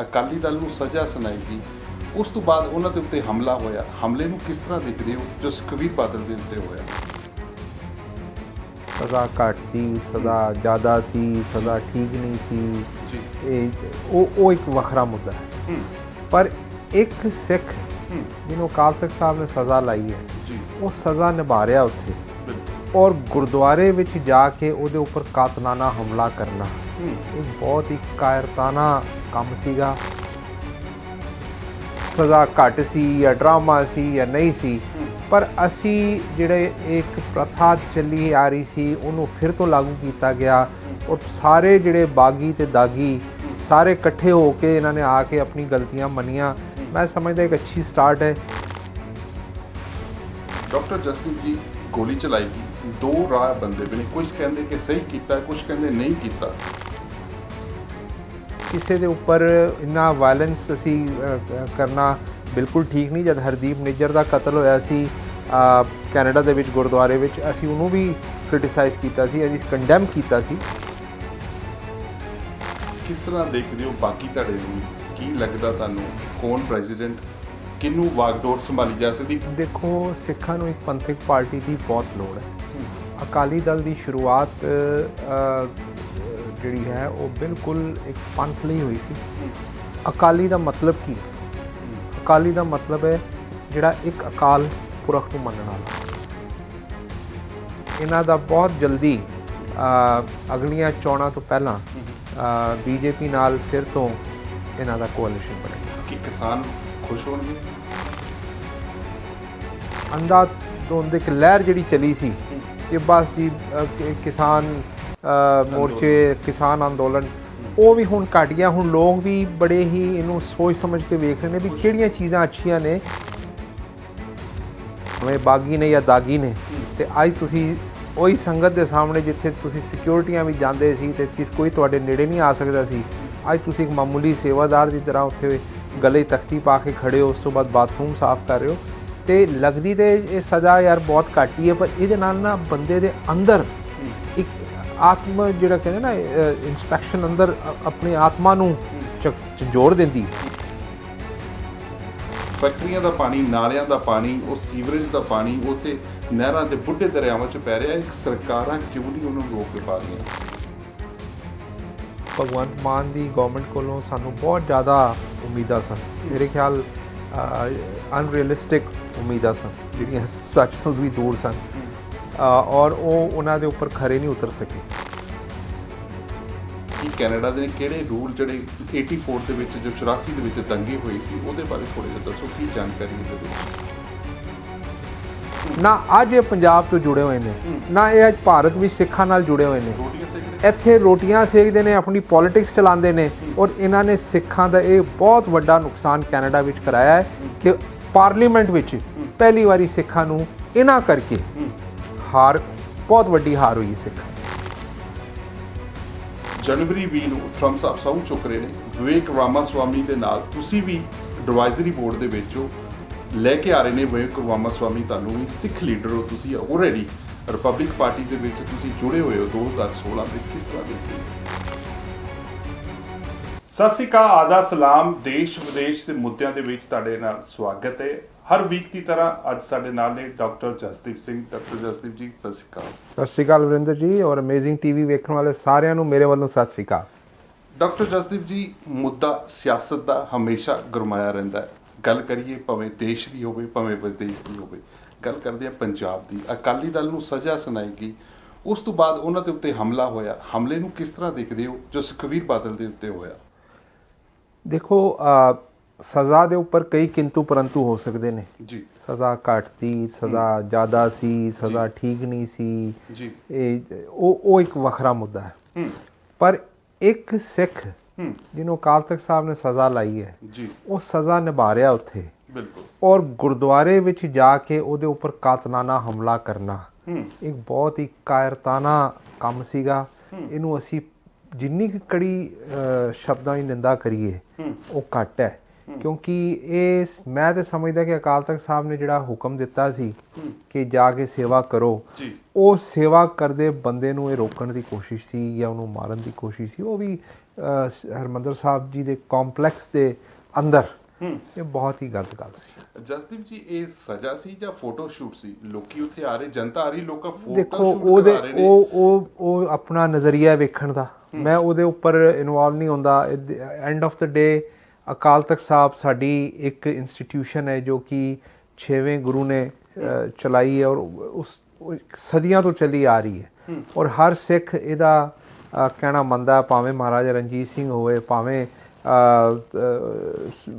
ਅਕਾਲੀ ਦਲ ਨੂੰ ਸਜ਼ਾ ਸੁਣਾਈ ਗਈ। ਉਸ ਤੋਂ ਬਾਅਦ ਉਹਨਾਂ ਦੇ ਉੱਤੇ ਹਮਲਾ ਹੋਇਆ। ਹਮਲੇ ਨੂੰ ਕਿਸ ਤਰ੍ਹਾਂ ਦੇਖਦੇ ਹੋ ਜੋ ਸੁਖਬੀਰ ਬਾਦਲ ਦੇ ਉੱਤੇ ਹੋਇਆ? ਸਜ਼ਾ ਘੱਟ ਸੀ ਸਜ਼ਾ ਜ਼ਿਆਦਾ ਸੀ ਸਜ਼ਾ ਠੀਕ ਨਹੀਂ ਸੀ। ਜੀ। ਇਹ ਉਹ ਉਹ ਇੱਕ ਵੱਖਰਾ ਮੁੱਦਾ ਹੈ। ਪਰ ਇੱਕ ਸਿੱਖ ਜਿਹਨੂੰ ਅਕਾਲ ਤਖਤ ਸਾਹਿਬ ਨੇ ਸਜ਼ਾ ਲਾਈ ਹੈ ਜੀ। ਉਹ ਸਜ਼ਾ ਨਿਭਾ ਰਿਹਾ ਉੱਥੇ ਔਰ ਗੁਰਦੁਆਰੇ ਵਿੱਚ ਜਾ ਕੇ ਉਹਦੇ ਉੱਪਰ ਕਾਤਲਾਨਾ ਹਮਲਾ ਕਰਨਾ। ਇਹ ਬਹੁਤ ਹੀ ਕਾਇਰਤਾਨਾ ਕੰਮ ਸੀਗਾ। ਸਜ਼ਾ ਘੱਟ ਸੀ ਜਾਂ ਡਰਾਮਾ ਸੀ ਜਾਂ ਨਹੀਂ ਸੀ, ਪਰ ਅਸੀਂ ਜਿਹੜੇ ਇੱਕ ਪ੍ਰਥਾ ਚੱਲੀ ਆ ਰਹੀ ਸੀ, ਉਹਨੂੰ ਫਿਰ ਤੋਂ ਲਾਗੂ ਕੀਤਾ ਗਿਆ ਔਰ ਸਾਰੇ ਜਿਹੜੇ ਬਾਗੀ ਤੇ ਦਾਗੀ, ਸਾਰੇ ਇਕੱਠੇ ਹੋ ਕੇ ਇਹਨਾਂ ਨੇ ਆ ਕੇ ਆਪਣੀ ਗਲਤੀਆਂ ਮੰਨੀਆਂ। ਮੈਂ ਸਮਝਦਾ ਇੱਕ ਅੱਛੀ ਸਟਾਰਟ ਹੈ। ਡਾਕਟਰ ਜਸਦੀਪ ਜੀ, ਗੋਲੀ ਚਲਾਈ। ਗਈ ਦੋ ਰਾਹ ਬੰਦੇ ਬਣੇ। ਕੁਝ ਕਹਿੰਦੇ ਕਿ ਸਹੀ ਕੀਤਾ ਕੁਝ ਕਹਿੰਦੇ ਨਹੀਂ ਕੀਤਾ। ਕਿਸੇ ਦੇ ਉੱਪਰ ਇੰਨਾ ਵਾਇਲੈਂਸ ਅਸੀਂ ਕਰਨਾ ਬਿਲਕੁਲ ਠੀਕ ਨਹੀਂ। ਜਦ ਹਰਦੀਪ ਨਿੱਜਰ ਦਾ ਕਤਲ ਹੋਇਆ ਸੀ ਕੈਨੇਡਾ ਦੇ ਵਿੱਚ ਗੁਰਦੁਆਰੇ ਵਿੱਚ ਅਸੀਂ ਉਹਨੂੰ ਵੀ ਕ੍ਰਿਟਿਸਾਈਜ਼ ਕੀਤਾ ਸੀ ਅਸੀਂ ਕੰਡੈਮ ਕੀਤਾ ਸੀ। ਕਿਸ ਤਰ੍ਹਾਂ ਦੇਖਦੇ ਹੋ ਬਾਕੀ ਧੜੇ ਨੂੰ ਕੀ ਲੱਗਦਾ ਤੁਹਾਨੂੰ? ਕੌਣ ਪ੍ਰੈਜ਼ੀਡੈਂਟ ਕਿਹਨੂੰ ਵਾਗਡੋਰ ਸੰਭਾਲੀ ਜਾ ਸਕਦੀ? ਦੇਖੋ ਸਿੱਖਾਂ ਨੂੰ ਇੱਕ ਪੰਥਕ ਪਾਰਟੀ ਦੀ ਬਹੁਤ ਲੋੜ ਹੈ। ਅਕਾਲੀ ਦਲ ਦੀ ਸ਼ੁਰੂਆਤ ਜਿਹੜੀ ਹੈ ਉਹ ਬਿਲਕੁਲ ਇੱਕ ਪੰਥ ਲਈ ਹੋਈ ਸੀ। ਅਕਾਲੀ ਦਾ ਮਤਲਬ ਕੀ? ਅਕਾਲੀ ਦਾ ਮਤਲਬ ਹੈ ਜਿਹੜਾ ਇੱਕ ਅਕਾਲ ਪੁਰਖ ਨੂੰ ਮੰਨਣ ਵਾਲਾ। ਇਹਨਾਂ ਦਾ ਬਹੁਤ ਜਲਦੀ ਅਗਲੀਆਂ ਚੋਣਾਂ ਤੋਂ ਪਹਿਲਾਂ ਬੀਜੇਪੀ ਨਾਲ ਫਿਰ ਤੋਂ ਇਹਨਾਂ ਦਾ ਕੋalition ਬਣੇਗਾ ਕਿ ਕਿਸਾਨ ਖੁਸ਼ ਹੋਣਗੇ? ਅੰਦਾ ਤੋਂ ਇੱਕ ਲਹਿਰ ਜਿਹੜੀ ਚਲੀ ਸੀ ਕਿ ਬਸ ਜੀ ਕਿਸਾਨ ਮੋਰਚੇ, ਕਿਸਾਨ ਅੰਦੋਲਨ, ਉਹ ਵੀ ਹੁਣ ਘਟ ਗਿਆ। ਹੁਣ ਲੋਕ ਵੀ ਬੜੇ ਹੀ ਇਹਨੂੰ ਸੋਚ ਸਮਝ ਕੇ ਵੇਖ ਰਹੇ ਨੇ ਵੀ ਕਿਹੜੀਆਂ ਚੀਜ਼ਾਂ ਅੱਛੀਆਂ ਨੇ। ਭਾਵੇਂ ਬਾਗੀ ਨੇ ਜਾਂ ਦਾਗੀ ਨੇ। ਤੇ ਅੱਜ ਤੁਸੀਂ ਉਹੀ ਸੰਗਤ ਦੇ ਸਾਹਮਣੇ ਜਿੱਥੇ ਤੁਸੀਂ ਸਿਕਿਉਰਿਟੀਆਂ ਵੀ ਜਾਂਦੇ ਸੀ ਤੇ ਕਿਸ ਕੋਈ ਤੁਹਾਡੇ ਨੇੜੇ ਨਹੀਂ ਆ ਸਕਦਾ ਸੀ, ਅੱਜ ਤੁਸੀਂ ਇੱਕ ਮਾਮੂਲੀ ਸੇਵਾਦਾਰ ਦੀ ਤਰ੍ਹਾਂ ਉੱਥੇ ਗਲੇ ਤਖਤੀ ਪਾ ਕੇ ਖੜੇ ਹੋ, ਉਸ ਤੋਂ ਬਾਅਦ ਬਾਥਰੂਮ ਸਾਫ਼ ਕਰ ਰਹੇ ਹੋ। ਤੇ ਲੱਗਦੀ ਤੇ ਇਹ ਸਜ਼ਾ ਯਾਰ ਬਹੁਤ ਘੱਟ ਹੀ ਹੈ, ਪਰ ਇਹਦੇ ਨਾਲ ਨਾ ਬੰਦੇ ਦੇ ਅੰਦਰ ਇੱਕ ਆਤਮ ਜਿਹੜਾ ਕਹਿੰਦੇ ਨਾ ਇਨਸਪੈਕਸ਼ਨ ਅੰਦਰ ਆਪਣੀ ਆਤਮਾ ਨੂੰ ਜੋੜ ਦਿੰਦੀ ਫੈਕਟਰੀਆਂ ਦਾ ਪਾਣੀ ਨਾਲਿਆਂ ਦਾ ਪਾਣੀ ਉਹ ਸੀਵਰੇਜ ਦਾ ਪਾਣੀ ਉੱਥੇ ਨਹਿਰਾਂ ਦੇ ਬੁੱਢੇ ਦਰਿਆਵਾਂ 'ਚ ਪੈ ਰਿਹਾ ਇੱਕ ਸਰਕਾਰਾਂ ਕਿਉਂ ਨਹੀਂ ਉਹਨੂੰ ਰੋਕ ਪਾ ਰਹੀਆਂ ਭਗਵੰਤ ਮਾਨ ਦੀ ਗਵਰਨਮੈਂਟ ਕੋਲੋਂ ਸਾਨੂੰ ਬਹੁਤ ਜ਼ਿਆਦਾ ਉਮੀਦਾਂ ਸਨ। ਮੇਰੇ ਖਿਆਲ ਅਨਰੀਅਲਿਸਟਿਕ ਉਮੀਦਾਂ ਸਨ ਜਿਹੜੀਆਂ ਸੱਚ ਤੋਂ ਵੀ ਦੂਰ ਸਨ। ਔਰ ਉਹ ਉਹਨਾਂ ਦੇ ਉੱਪਰ ਖਰੇ ਨਹੀਂ ਉਤਰ ਸਕੇ। ਕਿ ਕੈਨੇਡਾ ਦੇ ਕਿਹੜੇ ਰੂਲ ਜਿਹੜੇ 84 ਦੇ ਵਿੱਚ ਜੋ 84 ਦੇ ਵਿੱਚ ਦੰਗੇ ਹੋਏ ਸੀ ਉਹਦੇ ਬਾਰੇ ਥੋੜ੍ਹਾ ਜਿਹਾ ਦੱਸੋ ਕੀ ਜਾਣਕਾਰੀ ਹੈ ਇਹਦੇ ਵਿੱਚ? ਨਾ ਅੱਜ ਇਹ ਪੰਜਾਬ ਤੋਂ ਜੁੜੇ ਹੋਏ ਨੇ। ਨਾ ਇਹ ਅੱਜ ਭਾਰਤ ਵਿੱਚ ਸਿੱਖਾਂ ਨਾਲ ਜੁੜੇ ਹੋਏ ਨੇ। ਇੱਥੇ ਰੋਟੀਆਂ ਸੇਕਦੇ ਨੇ ਆਪਣੀ ਪੋਲਿਟਿਕਸ ਚਲਾਉਂਦੇ ਨੇ ਔਰ ਇਹਨਾਂ ਨੇ ਸਿੱਖਾਂ ਦਾ ਇਹ ਬਹੁਤ ਵੱਡਾ ਨੁਕਸਾਨ ਕੈਨੇਡਾ ਵਿੱਚ ਕਰਾਇਆ ਹੈ ਕਿ ਪਾਰਲੀਮੈਂਟ ਵਿੱਚ ਪਹਿਲੀ ਵਾਰੀ ਸਿੱਖਾਂ ਨੂੰ ਇਹਨਾਂ ਕਰਕੇ ਹਾਰ, ਬਹੁਤ ਵੱਡੀ ਹਾਰ ਹੋਈ ਸਿੱਖਾਂ ਜਨਵਰੀ 20 ਨੂੰ ਟਰੰਪ ਸਾਹਿਬ ਸਹੁੰ ਚੁੱਕ ਰਹੇ ਨੇ। ਵਿਵੇਕ ਰਾਮਾਸਵਾਮੀ ਦੇ ਨਾਲ ਤੁਸੀਂ ਵੀ ਐਡਵਾਈਜ਼ਰੀ ਬੋਰਡ ਦੇ ਵਿੱਚੋਂ ਲੈ ਕੇ ਆ ਰਹੇ ਨੇ। ਵਿਵੇਕ ਰਾਮਾਸਵਾਮੀ ਤੁਹਾਨੂੰ ਵੀ ਸਿੱਖ ਲੀਡਰ ਹੋ, ਤੁਸੀਂ ਆਲਰੇਡੀ ਰਿਪਬਲਿਕ ਪਾਰਟੀ ਦੇ ਵਿੱਚ ਤੁਸੀਂ ਜੁੜੇ ਹੋਏ ਹੋ। 2016 ਦੇ ਕਿਸ ਤਰ੍ਹਾਂ ਦੇਖਦੇ ਹੋ ਸਤਿ ਸ਼੍ਰੀ ਅਕਾਲ ਆਦਾ ਸਲਾਮ ਦੇਸ਼ ਵਿਦੇਸ਼ ਦੇ ਮੁੱਦਿਆਂ ਦੇ ਵਿੱਚ ਤੁਹਾਡੇ ਨਾਲ ਸਵਾਗਤ ਹੈ। ਹਰ ਵੀਕ ਦੀ ਤਰ੍ਹਾਂ ਅੱਜ ਸਾਡੇ ਨਾਲ ਨੇ ਡਾਕਟਰ ਜਸਦੀਪ ਸਿੰਘ ਡਾਕਟਰ ਜਸਦੀਪ ਜੀ ਸਤਿ ਸ਼੍ਰੀ ਅਕਾਲ। ਸਤਿ ਸ਼੍ਰੀ ਅਕਾਲ ਵਰਿੰਦਰ ਜੀ ਔਰ ਅਮੇਜ਼ਿੰਗ ਟੀਵੀ ਵੇਖਣ ਵਾਲੇ ਸਾਰਿਆਂ ਨੂੰ ਮੇਰੇ ਵੱਲੋਂ ਸਤਿ ਸ਼੍ਰੀ ਅਕਾਲ। ਡਾਕਟਰ ਜਸਦੀਪ ਜੀ ਮੁੱਦਾ ਸਿਆਸਤ ਦਾ ਹਮੇਸ਼ਾ ਗਰਮਾਇਆ ਰਹਿੰਦਾ ਹੈ। ਗੱਲ ਕਰੀਏ ਭਾਵੇਂ ਦੇਸ਼ ਦੀ ਹੋਵੇ ਭਾਵੇਂ ਵਿਦੇਸ਼ ਦੀ ਹੋਵੇ। ਗੱਲ ਕਰਦੇ ਆ ਪੰਜਾਬ ਦੀ। ਅਕਾਲੀ ਦਲ ਨੂੰ ਸਜ਼ਾ ਸੁਣਾਈ ਗਈ। ਉਸ ਤੋਂ ਬਾਅਦ ਉਹਨਾਂ ਦੇ ਉੱਤੇ ਹਮਲਾ ਹੋਇਆ। ਹਮਲੇ ਨੂੰ ਕਿਸ ਤਰ੍ਹਾਂ ਦੇਖਦੇ ਹੋ? ਜੋ ਸੁਖਬੀਰ ਬਾਦਲ ਦੇ ਉੱਤੇ ਹੋਇਆ। ਦੇਖੋ ਸਜ਼ਾ ਦੇ ਉੱਪਰ ਕਈ ਕਿੰਤੂ ਪਰੰਤੂ ਹੋ ਸਕਦੇ ਨੇ। ਜੀ। ਸਜ਼ਾ ਘੱਟ ਸੀ ਸਜ਼ਾ ਜ਼ਿਆਦਾ ਸੀ ਸਜ਼ਾ ਠੀਕ ਨਹੀਂ ਸੀ। ਜੀ। ਇਹ ਉਹ ਉਹ ਇੱਕ ਵੱਖਰਾ ਮੁੱਦਾ ਹੈ। ਪਰ ਇੱਕ ਸਿੱਖ ਜਿਹਨੂੰ ਅਕਾਲ ਤਖਤ ਸਾਹਿਬ ਨੇ ਸਜ਼ਾ ਲਾਈ ਹੈ ਜੀ। ਉਹ ਸਜ਼ਾ ਨਿਭਾ ਰਿਹਾ ਉੱਥੇ। ਬਿਲਕੁਲ। ਔਰ ਗੁਰਦੁਆਰੇ ਵਿੱਚ ਜਾ ਕੇ ਉਹਦੇ ਉੱਪਰ ਕਾਤਲਾਨਾ ਹਮਲਾ ਕਰਨਾ ਇੱਕ ਬਹੁਤ ਹੀ ਕਾਇਰਤਾਨਾ ਕੰਮ ਸੀਗਾ। ਇਹਨੂੰ ਅਸੀਂ ਜਿੰਨੀ ਕੜੀ ਸ਼ਬਦਾਂ ਦੀ ਨਿੰਦਾ ਕਰੀਏ ਉਹ ਘੱਟ ਹੈ। ਕਿਉਂਕਿ ਇਹ ਮੈਂ ਤੇ ਸਮਝਦਾ ਕਿ ਅਕਾਲ ਤਖਤ ਸਾਹਿਬ ਨੇ ਜਿਹੜਾ ਹੁਕਮ ਦਿੱਤਾ ਸੀ ਕਿ ਜਾ ਕੇ ਸੇਵਾ ਕਰੋ ਉਹ ਸੇਵਾ ਕਰਦੇ ਬੰਦੇ ਨੂੰ ਇਹ ਰੋਕਣ ਦੀ ਕੋਸ਼ਿਸ਼ ਸੀ ਜਾਂ ਉਹਨੂੰ ਮਾਰਨ ਦੀ ਕੋਸ਼ਿਸ਼ ਸੀ। ਉਹ ਵੀ ਹਰਿਮੰਦਰ ਸਾਹਿਬ ਜੀ ਦੇ ਕੰਪਲੈਕਸ ਦੇ ਅੰਦਰ। ਇਹ ਬਹੁਤ ਹੀ ਗਲਤ ਗੱਲ ਸੀ। ਜਸਦੀਪ ਜੀ ਇਹ ਸਜ਼ਾ ਸੀ ਜਾਂ ਫੋਟੋ ਸ਼ੂਟ ਸੀ? ਲੋਕੀ ਉੱਥੇ ਆ ਰਹੇ ਜਨਤਾ ਆ ਰਹੀ ਲੋਕਾਂ ਫੋਟੋ ਦੇਖੋ ਸ਼ੂਟ ਉਹਦੇ ਕਰਾ ਰਹੇ ਨੇ। ਉਹ ਉਹ ਉਹ ਆਪਣਾ ਨਜ਼ਰੀਆ ਵੇਖਣ ਦਾ। ਮੈਂ ਉਹਦੇ ਉੱਪਰ ਇਨਵੋਲਵ ਨਹੀਂ ਹੁੰਦਾ। ਐਂਡ ਆਫ ਦਾ ਡੇ ਅਕਾਲ ਤਖਤ ਸਾਹਿਬ ਸਾਡੀ ਇੱਕ ਇੰਸਟੀਟਿਊਸ਼ਨ ਹੈ ਜੋ ਕਿ 6ਵੇਂ ਗੁਰੂ ਨੇ ਚਲਾਈ ਹੈ ਔਰ ਉਸ ਸਦੀਆਂ ਤੋਂ ਚੱਲੀ ਆ ਰਹੀ ਹੈ। ਔਰ ਹਰ ਸਿੱਖ ਇਹਦਾ ਕਹਿਣਾ ਮੰਨਦਾ ਭਾਵੇਂ ਮਹਾਰਾਜਾ ਰਣਜੀਤ ਸਿੰਘ ਹੋਵੇ ਭਾਵੇਂ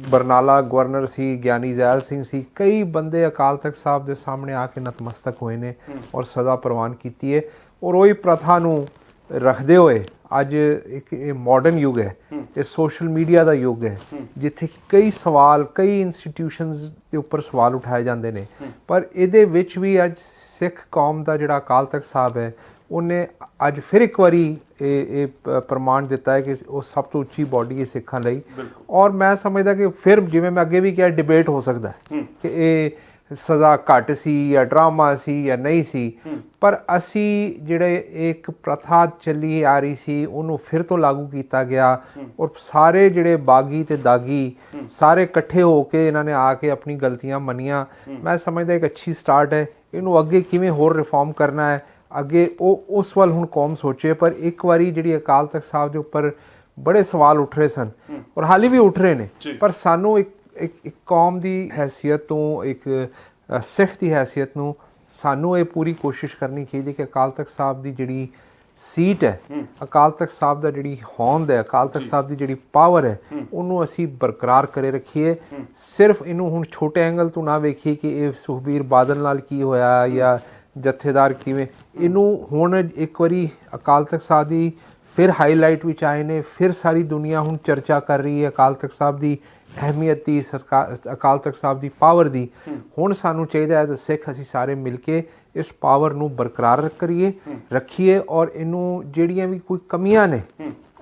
ਬਰਨਾਲਾ ਗਵਰਨਰ ਸੀ ਗਿਆਨੀ ਜ਼ੈਲ ਸਿੰਘ ਸੀ ਕਈ ਬੰਦੇ ਅਕਾਲ ਤਖਤ ਸਾਹਿਬ ਦੇ ਸਾਹਮਣੇ ਆ ਕੇ ਨਤਮਸਤਕ ਹੋਏ ਨੇ ਔਰ ਸਦਾ ਪ੍ਰਵਾਨ ਕੀਤੀ ਹੈ। ਔਰ ਉਹੀ ਪ੍ਰਥਾ ਨੂੰ ਰੱਖਦੇ ਹੋਏ ਅੱਜ ਇੱਕ ਇਹ ਮਾਡਰਨ ਯੁੱਗ ਹੈ ਇਹ ਸੋਸ਼ਲ ਮੀਡੀਆ ਦਾ ਯੁੱਗ ਹੈ ਜਿੱਥੇ ਕਈ ਸਵਾਲ ਕਈ ਇੰਸਟੀਟਿਊਸ਼ਨਸ ਦੇ ਉੱਪਰ ਸਵਾਲ ਉਠਾਏ ਜਾਂਦੇ ਨੇ। ਪਰ ਇਹਦੇ ਵਿੱਚ ਵੀ ਅੱਜ ਸਿੱਖ ਕੌਮ ਦਾ ਜਿਹੜਾ ਅਕਾਲ ਤਖਤ ਸਾਹਿਬ ਹੈ ਉਹਨੇ ਅੱਜ ਫਿਰ ਇੱਕ ਵਾਰੀ ਇਹ ਇਹ ਪ੍ਰਮਾਣ ਦਿੱਤਾ ਹੈ ਕਿ ਉਹ ਸਭ ਤੋਂ ਉੱਚੀ ਬਾਡੀ ਹੈ ਸਿੱਖਾਂ ਲਈ। ਔਰ ਮੈਂ ਸਮਝਦਾ ਕਿ ਫਿਰ ਜਿਵੇਂ ਮੈਂ ਅੱਗੇ ਵੀ ਕਿਹਾ ਡਿਬੇਟ ਹੋ ਸਕਦਾ ਹੈ। ਕਿ ਇਹ ਸਜ਼ਾ ਘੱਟ ਸੀ ਜਾਂ ਡਰਾਮਾ ਸੀ ਜਾਂ ਨਹੀਂ ਸੀ ਪਰ ਅਸੀਂ ਜਿਹੜੇ ਇੱਕ ਪ੍ਰਥਾ ਚੱਲੀ ਆ ਰਹੀ ਸੀ ਉਹਨੂੰ ਫਿਰ ਤੋਂ ਲਾਗੂ ਕੀਤਾ ਗਿਆ ਔਰ ਸਾਰੇ ਜਿਹੜੇ ਬਾਗੀ ਤੇ ਦਾਗੀ ਸਾਰੇ ਇਕੱਠੇ ਹੋ ਕੇ ਇਹਨਾਂ ਨੇ ਆ ਕੇ ਆਪਣੀ ਗਲਤੀਆਂ ਮੰਨੀਆਂ। ਮੈਂ ਸਮਝਦਾ ਇੱਕ ਅੱਛੀ ਸਟਾਰਟ ਹੈ। ਇਹਨੂੰ ਅੱਗੇ ਕਿਵੇਂ ਹੋਰ ਰਿਫਾਰਮ ਕਰਨਾ ਹੈ? ਅੱਗੇ ਉਹ ਉਸ ਵੱਲ ਹੁਣ ਕੌਮ ਸੋਚੇ ਪਰ ਇੱਕ ਵਾਰੀ ਜਿਹੜੀ ਅਕਾਲ ਤਖਤ ਸਾਹਿਬ ਦੇ ਉੱਪਰ ਬੜੇ ਸਵਾਲ ਉੱਠ ਰਹੇ ਸਨ ਔਰ ਹਾਲੇ ਵੀ ਉੱਠ ਰਹੇ ਨੇ। ਪਰ ਸਾਨੂੰ ਇੱਕ ਇੱਕ ਇੱਕ ਕੌਮ ਦੀ ਹੈਸੀਅਤ ਤੋਂ ਇੱਕ ਸਿੱਖ ਦੀ ਹੈਸੀਅਤ ਨੂੰ ਸਾਨੂੰ ਇਹ ਪੂਰੀ ਕੋਸ਼ਿਸ਼ ਕਰਨੀ ਚਾਹੀਦੀ ਕਿ ਅਕਾਲ ਤਖਤ ਸਾਹਿਬ ਦੀ ਜਿਹੜੀ ਸੀਟ ਹੈ ਅਕਾਲ ਤਖਤ ਸਾਹਿਬ ਦਾ ਜਿਹੜੀ ਹੋਂਦ ਹੈ ਅਕਾਲ ਤਖਤ ਸਾਹਿਬ ਦੀ ਜਿਹੜੀ ਪਾਵਰ ਹੈ ਉਹਨੂੰ ਅਸੀਂ ਬਰਕਰਾਰ ਕਰੇ ਰੱਖੀਏ। ਸਿਰਫ ਇਹਨੂੰ ਹੁਣ ਛੋਟੇ ਐਂਗਲ ਤੋਂ ਨਾ ਵੇਖੀਏ ਕਿ ਇਹ ਸੁਖਬੀਰ ਬਾਦਲ ਨਾਲ ਕੀ ਹੋਇਆ ਜਾਂ ਜਥੇਦਾਰ ਕਿਵੇਂ। ਇਹਨੂੰ ਹੁਣ ਇੱਕ ਵਾਰੀ ਅਕਾਲ ਤਖਤ ਸਾਹਿਬ ਦੀ ਫਿਰ ਹਾਈਲਾਈਟ ਵਿੱਚ ਆਏ ਨੇ ਫਿਰ ਸਾਰੀ ਦੁਨੀਆ ਹੁਣ ਚਰਚਾ ਕਰ ਰਹੀ ਹੈ ਅਕਾਲ ਤਖਤ ਸਾਹਿਬ ਦੀ ਅਹਿਮੀਅਤ ਦੀ ਸਰਕਾਰ ਅਕਾਲ ਤਖਤ ਸਾਹਿਬ ਦੀ ਪਾਵਰ ਦੀ। ਹੁਣ ਸਾਨੂੰ ਚਾਹੀਦਾ ਹੈ ਕਿ ਸਿੱਖ ਅਸੀਂ ਸਾਰੇ ਮਿਲ ਕੇ ਇਸ ਪਾਵਰ ਨੂੰ ਬਰਕਰਾਰ ਕਰੀਏ ਰੱਖੀਏ ਔਰ ਇਹਨੂੰ ਜਿਹੜੀਆਂ ਵੀ ਕੋਈ ਕਮੀਆਂ ਨੇ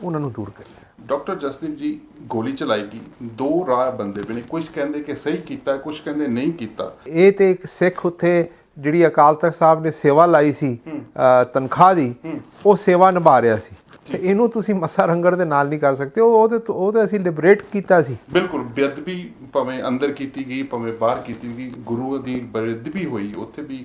ਉਹਨਾਂ ਨੂੰ ਦੂਰ ਕਰੀਏ। ਡਾਕਟਰ ਜਸਦੀਪ ਜੀ ਗੋਲੀ ਚਲਾਈ ਗਈ। ਦੋ ਰਾਹ ਬੰਦੇ ਬਣੇ ਕੁਝ ਕਹਿੰਦੇ ਕਿ ਸਹੀ ਕੀਤਾ ਕੁਝ ਕਹਿੰਦੇ ਨਹੀਂ ਕੀਤਾ। ਇਹ ਤੇ ਇੱਕ ਸਿੱਖ ਉੱਥੇ ਜਿਹੜੀ ਅਕਾਲ ਤਖਤ ਸਾਹਿਬ ਨੇ ਸੇਵਾ ਲਾਈ ਸੀ ਤਨਖਾਹ ਦੀ ਉਹ ਸੇਵਾ ਨਿਭਾ ਰਿਹਾ ਸੀ। ਤੇ ਇਹਨੂੰ ਤੁਸੀਂ ਮੱਸਾ ਰੰਗੜ ਦੇ ਨਾਲ ਨਹੀਂ ਕਰ ਸਕਦੇ। ਉਹ ਉਹਦੇ ਉਹ ਤੇ ਅਸੀਂ ਲਿਬਰੇਟ ਕੀਤਾ ਸੀ। ਬਿਲਕੁਲ ਬੇਅਦਬੀ ਭਾਵੇਂ ਅੰਦਰ ਕੀਤੀ ਗਈ ਭਾਵੇਂ ਬਾਹਰ ਕੀਤੀ ਗਈ ਗੁਰੂ ਦੀ ਬੇਅਦਬੀ ਹੋਈ ਉੱਥੇ ਵੀ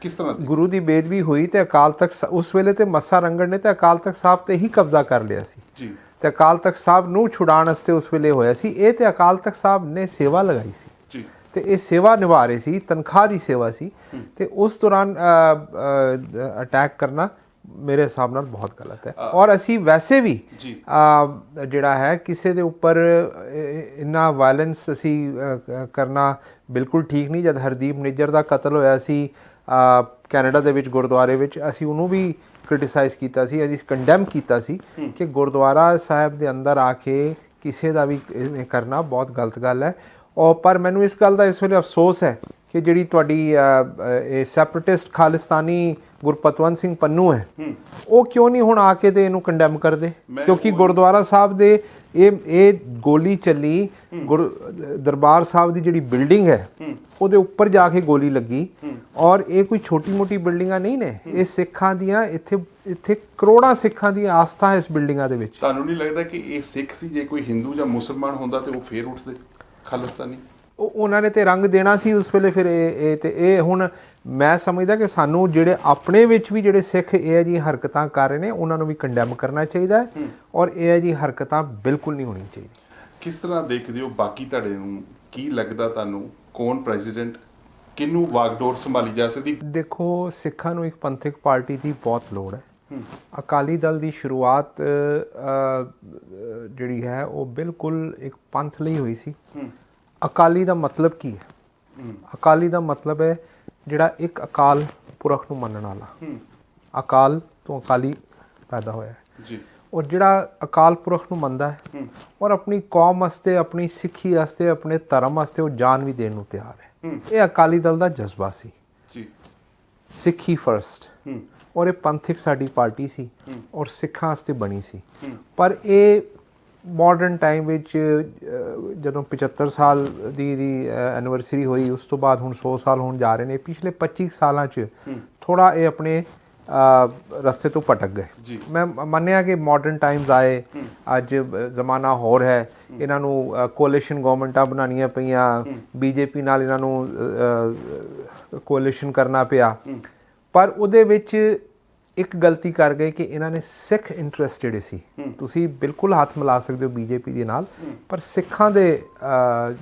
ਕਿਸ ਤਰ੍ਹਾਂ ਗੁਰੂ ਦੀ ਬੇਦਬੀ ਹੋਈ ਤੇ ਅਕਾਲ ਤਖਤ ਉਸ ਵੇਲੇ ਤੇ ਮੱਸਾ ਰੰਗੜ ਨੇ ਤੇ ਅਕਾਲ ਤਖਤ ਸਾਹਿਬ ਤੇ ਹੀ ਕਬਜ਼ਾ ਕਰ ਲਿਆ ਸੀ। ਜੀ। ਤੇ ਅਕਾਲ ਤਖਤ ਸਾਹਿਬ ਨੂੰ ਛੁਡਾਉਣ ਵਾਸਤੇ ਉਸ ਵੇਲੇ ਹੋਇਆ ਸੀ। ਇਹ ਤੇ ਅਕਾਲ ਤਖਤ ਸਾਹਿਬ ਨੇ ਸੇਵਾ ਲਗਾਈ ਸੀ। ਤੇ ਇਹ ਸੇਵਾ ਨਿਭਾ ਰਹੇ ਸੀ ਤਨਖਾਹ ਦੀ ਸੇਵਾ ਸੀ। ਤੇ ਉਸ ਦੌਰਾਨ ਅਟੈਕ ਕਰਨਾ ਮੇਰੇ ਹਿਸਾਬ ਨਾਲ ਬਹੁਤ ਗਲਤ ਹੈ। ਔਰ ਅਸੀਂ ਵੈਸੇ ਵੀ ਜਿਹੜਾ ਹੈ ਕਿਸੇ ਦੇ ਉੱਪਰ ਇੰਨਾ ਵਾਇਲੈਂਸ ਅਸੀਂ ਕਰਨਾ ਬਿਲਕੁਲ ਠੀਕ ਨਹੀਂ। ਜਦ ਹਰਦੀਪ ਨਿੱਜਰ ਦਾ ਕਤਲ ਹੋਇਆ ਸੀ ਕੈਨੇਡਾ ਦੇ ਵਿੱਚ ਗੁਰਦੁਆਰੇ ਵਿੱਚ ਅਸੀਂ ਉਹਨੂੰ ਵੀ ਕ੍ਰਿਟਿਸਾਈਜ਼ ਕੀਤਾ ਸੀ ਅਸੀਂ ਕੰਡੈਮ ਕੀਤਾ ਸੀ ਕਿ ਗੁਰਦੁਆਰਾ ਸਾਹਿਬ ਦੇ ਅੰਦਰ ਆ ਕੇ ਕਿਸੇ ਦਾ ਵੀ ਕਰਨਾ ਬਹੁਤ ਗਲਤ ਗੱਲ ਹੈ। ਔਰ ਪਰ ਮੈਨੂੰ ਇਸ ਗੱਲ ਦਾ ਇਸ ਵੇਲੇ ਅਫਸੋਸ ਹੈ ਕਿ ਜਿਹੜੀ ਤੁਹਾਡੀ ਇਹ ਸੈਪਰੇਟਿਸਟ ਖਾਲਿਸਤਾਨੀ ਗੁਰਪਤਵੰਤ ਸਿੰਘ ਪੰਨੂ ਹੈ ਉਹ ਕਿਉਂ ਨਹੀਂ ਹੁਣ ਆ ਕੇ ਤੇ ਇਹਨੂੰ ਕੰਡੈਮ ਕਰਦੇ? ਕਿਉਂਕਿ ਗੁਰਦੁਆਰਾ ਸਾਹਿਬ ਦੇ ਇਹ ਇਹ ਗੋਲੀ ਚੱਲੀ ਦਰਬਾਰ ਸਾਹਿਬ ਦੀ ਜਿਹੜੀ ਬਿਲਡਿੰਗ ਹੈ ਉਹਦੇ ਉੱਪਰ ਜਾ ਕੇ ਗੋਲੀ ਲੱਗੀ। ਔਰ ਇਹ ਕੋਈ ਛੋਟੀ-ਮੋਟੀ ਬਿਲਡਿੰਗਾਂ ਨਹੀਂ ਨੇ ਇਹ ਸਿੱਖਾਂ ਦੀਆਂ ਇੱਥੇ ਇੱਥੇ ਕਰੋੜਾਂ ਸਿੱਖਾਂ ਦੀ ਆਸਥਾ ਹੈ ਇਸ ਬਿਲਡਿੰਗਾਂ ਦੇ ਵਿੱਚ। ਤੁਹਾਨੂੰ ਨਹੀਂ ਲੱਗਦਾ ਕਿ ਇਹ ਸਿੱਖ ਸੀ ਜੇ ਕੋਈ ਹਿੰਦੂ ਜਾਂ ਮੁਸਲਮਾਨ ਹੁੰਦਾ ਤੇ ਉਹ ਫੇਰ ਉੱਠਦੇ? ਖਾਲਿਸਤਾਨੀ। ਉਹ ਉਹਨਾਂ ਨੇ ਤੇ ਰੰਗ ਦੇਣਾ ਸੀ ਉਸ ਵੇਲੇ ਫਿਰ ਇਹ ਇਹ ਤੇ ਇਹ ਹੁਣ ਮੈਂ ਸਮਝਦਾ ਕਿ ਸਾਨੂੰ ਜਿਹੜੇ ਆਪਣੇ ਵਿੱਚ ਵੀ ਜਿਹੜੇ ਸਿੱਖ ਇਹ ਜੀ ਹਰਕਤਾਂ ਕਰ ਰਹੇ ਨੇ ਉਹਨਾਂ ਨੂੰ ਵੀ ਕੰਡੈਮ ਕਰਨਾ ਚਾਹੀਦਾ ਹੈ ਔਰ ਇਹ ਜੀ ਹਰਕਤਾਂ ਬਿਲਕੁਲ ਨਹੀਂ ਹੋਣੀ ਚਾਹੀਦੀ ਕਿਸ ਤਰ੍ਹਾਂ ਦੇਖਦੇ ਹੋ ਬਾਕੀ ਧੜੇ ਨੂੰ ਕੀ ਲੱਗਦਾ ਤੁਹਾਨੂੰ? ਕੌਣ ਪ੍ਰੈਜ਼ੀਡੈਂਟ ਕਿਹਨੂੰ ਵਾਗਡੋਰ ਸੰਭਾਲੀ ਜਾ ਸਕਦੀ? ਦੇਖੋ ਸਿੱਖਾਂ ਨੂੰ ਇੱਕ ਪੰਥਕ ਪਾਰਟੀ ਦੀ ਬਹੁਤ ਲੋੜ ਹੈ। ਅਕਾਲੀ ਦਲ ਦੀ ਸ਼ੁਰੂਆਤ ਜਿਹੜੀ ਹੈ ਉਹ ਬਿਲਕੁਲ ਇੱਕ ਪੰਥ ਲਈ ਹੋਈ ਸੀ। ਅਕਾਲੀ ਦਾ ਮਤਲਬ ਕੀ ਹੈ? ਅਕਾਲੀ ਦਾ ਮਤਲਬ ਹੈ ਜਿਹੜਾ ਇੱਕ ਅਕਾਲ ਪੁਰਖ ਨੂੰ ਮੰਨਣ ਵਾਲਾ। ਅਕਾਲ ਤੋਂ ਅਕਾਲੀ ਪੈਦਾ ਹੋਇਆ ਜੀ। ਔਰ ਜਿਹੜਾ ਅਕਾਲ ਪੁਰਖ ਨੂੰ ਮੰਨਦਾ ਹੈ ਔਰ ਆਪਣੀ ਕੌਮ ਵਾਸਤੇ ਆਪਣੀ ਸਿੱਖੀ ਵਾਸਤੇ ਆਪਣੇ ਧਰਮ ਵਾਸਤੇ ਉਹ ਜਾਨ ਵੀ ਦੇਣ ਨੂੰ ਤਿਆਰ ਹੈ। ਇਹ ਅਕਾਲੀ ਦਲ ਦਾ ਜਜ਼ਬਾ ਸੀ। ਜੀ। ਸਿੱਖੀ ਫਰਸਟ ਔਰ ਇਹ ਪੰਥਕ ਸਾਡੀ ਪਾਰਟੀ ਸੀ ਔਰ ਸਿੱਖਾਂ ਵਾਸਤੇ ਬਣੀ ਸੀ। ਪਰ ਇਹ ਮਾਡਰਨ ਟਾਈਮ ਵਿੱਚ ਜਦੋਂ 75 ਸਾਲ ਦੀ ਦੀ ਐਨੀਵਰਸਰੀ ਹੋਈ ਉਸ ਤੋਂ ਬਾਅਦ ਹੁਣ 100 ਸਾਲ ਹੋਣ ਜਾ ਰਹੇ ਨੇ ਪਿਛਲੇ 25 ਸਾਲਾਂ 'ਚ ਥੋੜਾ ਇਹ ਆਪਣੇ ਰਸਤੇ ਤੋਂ ਭਟਕ ਗਏ। ਮੈਂ ਮੰਨਿਆ ਕਿ ਮਾਡਰਨ ਟਾਈਮਸ ਆਏ ਅੱਜ ਜ਼ਮਾਨਾ ਹੋਰ ਹੈ। ਇਹਨਾਂ ਨੂੰ ਕੋਲੀਸ਼ਨ ਗਵਰਨਮੈਂਟਾਂ ਬਣਾਉਣੀਆਂ ਪਈਆਂ। ਬੀਜੇਪੀ ਨਾਲ ਇਹਨਾਂ ਨੂੰ ਕੋਲੀਸ਼ਨ ਕਰਨਾ ਪਿਆ। ਪਰ ਉਹਦੇ ਵਿੱਚ ਇੱਕ ਗਲਤੀ ਕਰ ਗਏ ਕਿ ਇਹਨਾਂ ਨੇ ਸਿੱਖ ਇੰਟਰਸਟ ਜਿਹੜੇ ਸੀ ਤੁਸੀਂ ਬਿਲਕੁਲ ਹੱਥ ਮਿਲਾ ਸਕਦੇ ਹੋ ਬੀਜੇਪੀ ਦੇ ਨਾਲ ਪਰ ਸਿੱਖਾਂ ਦੇ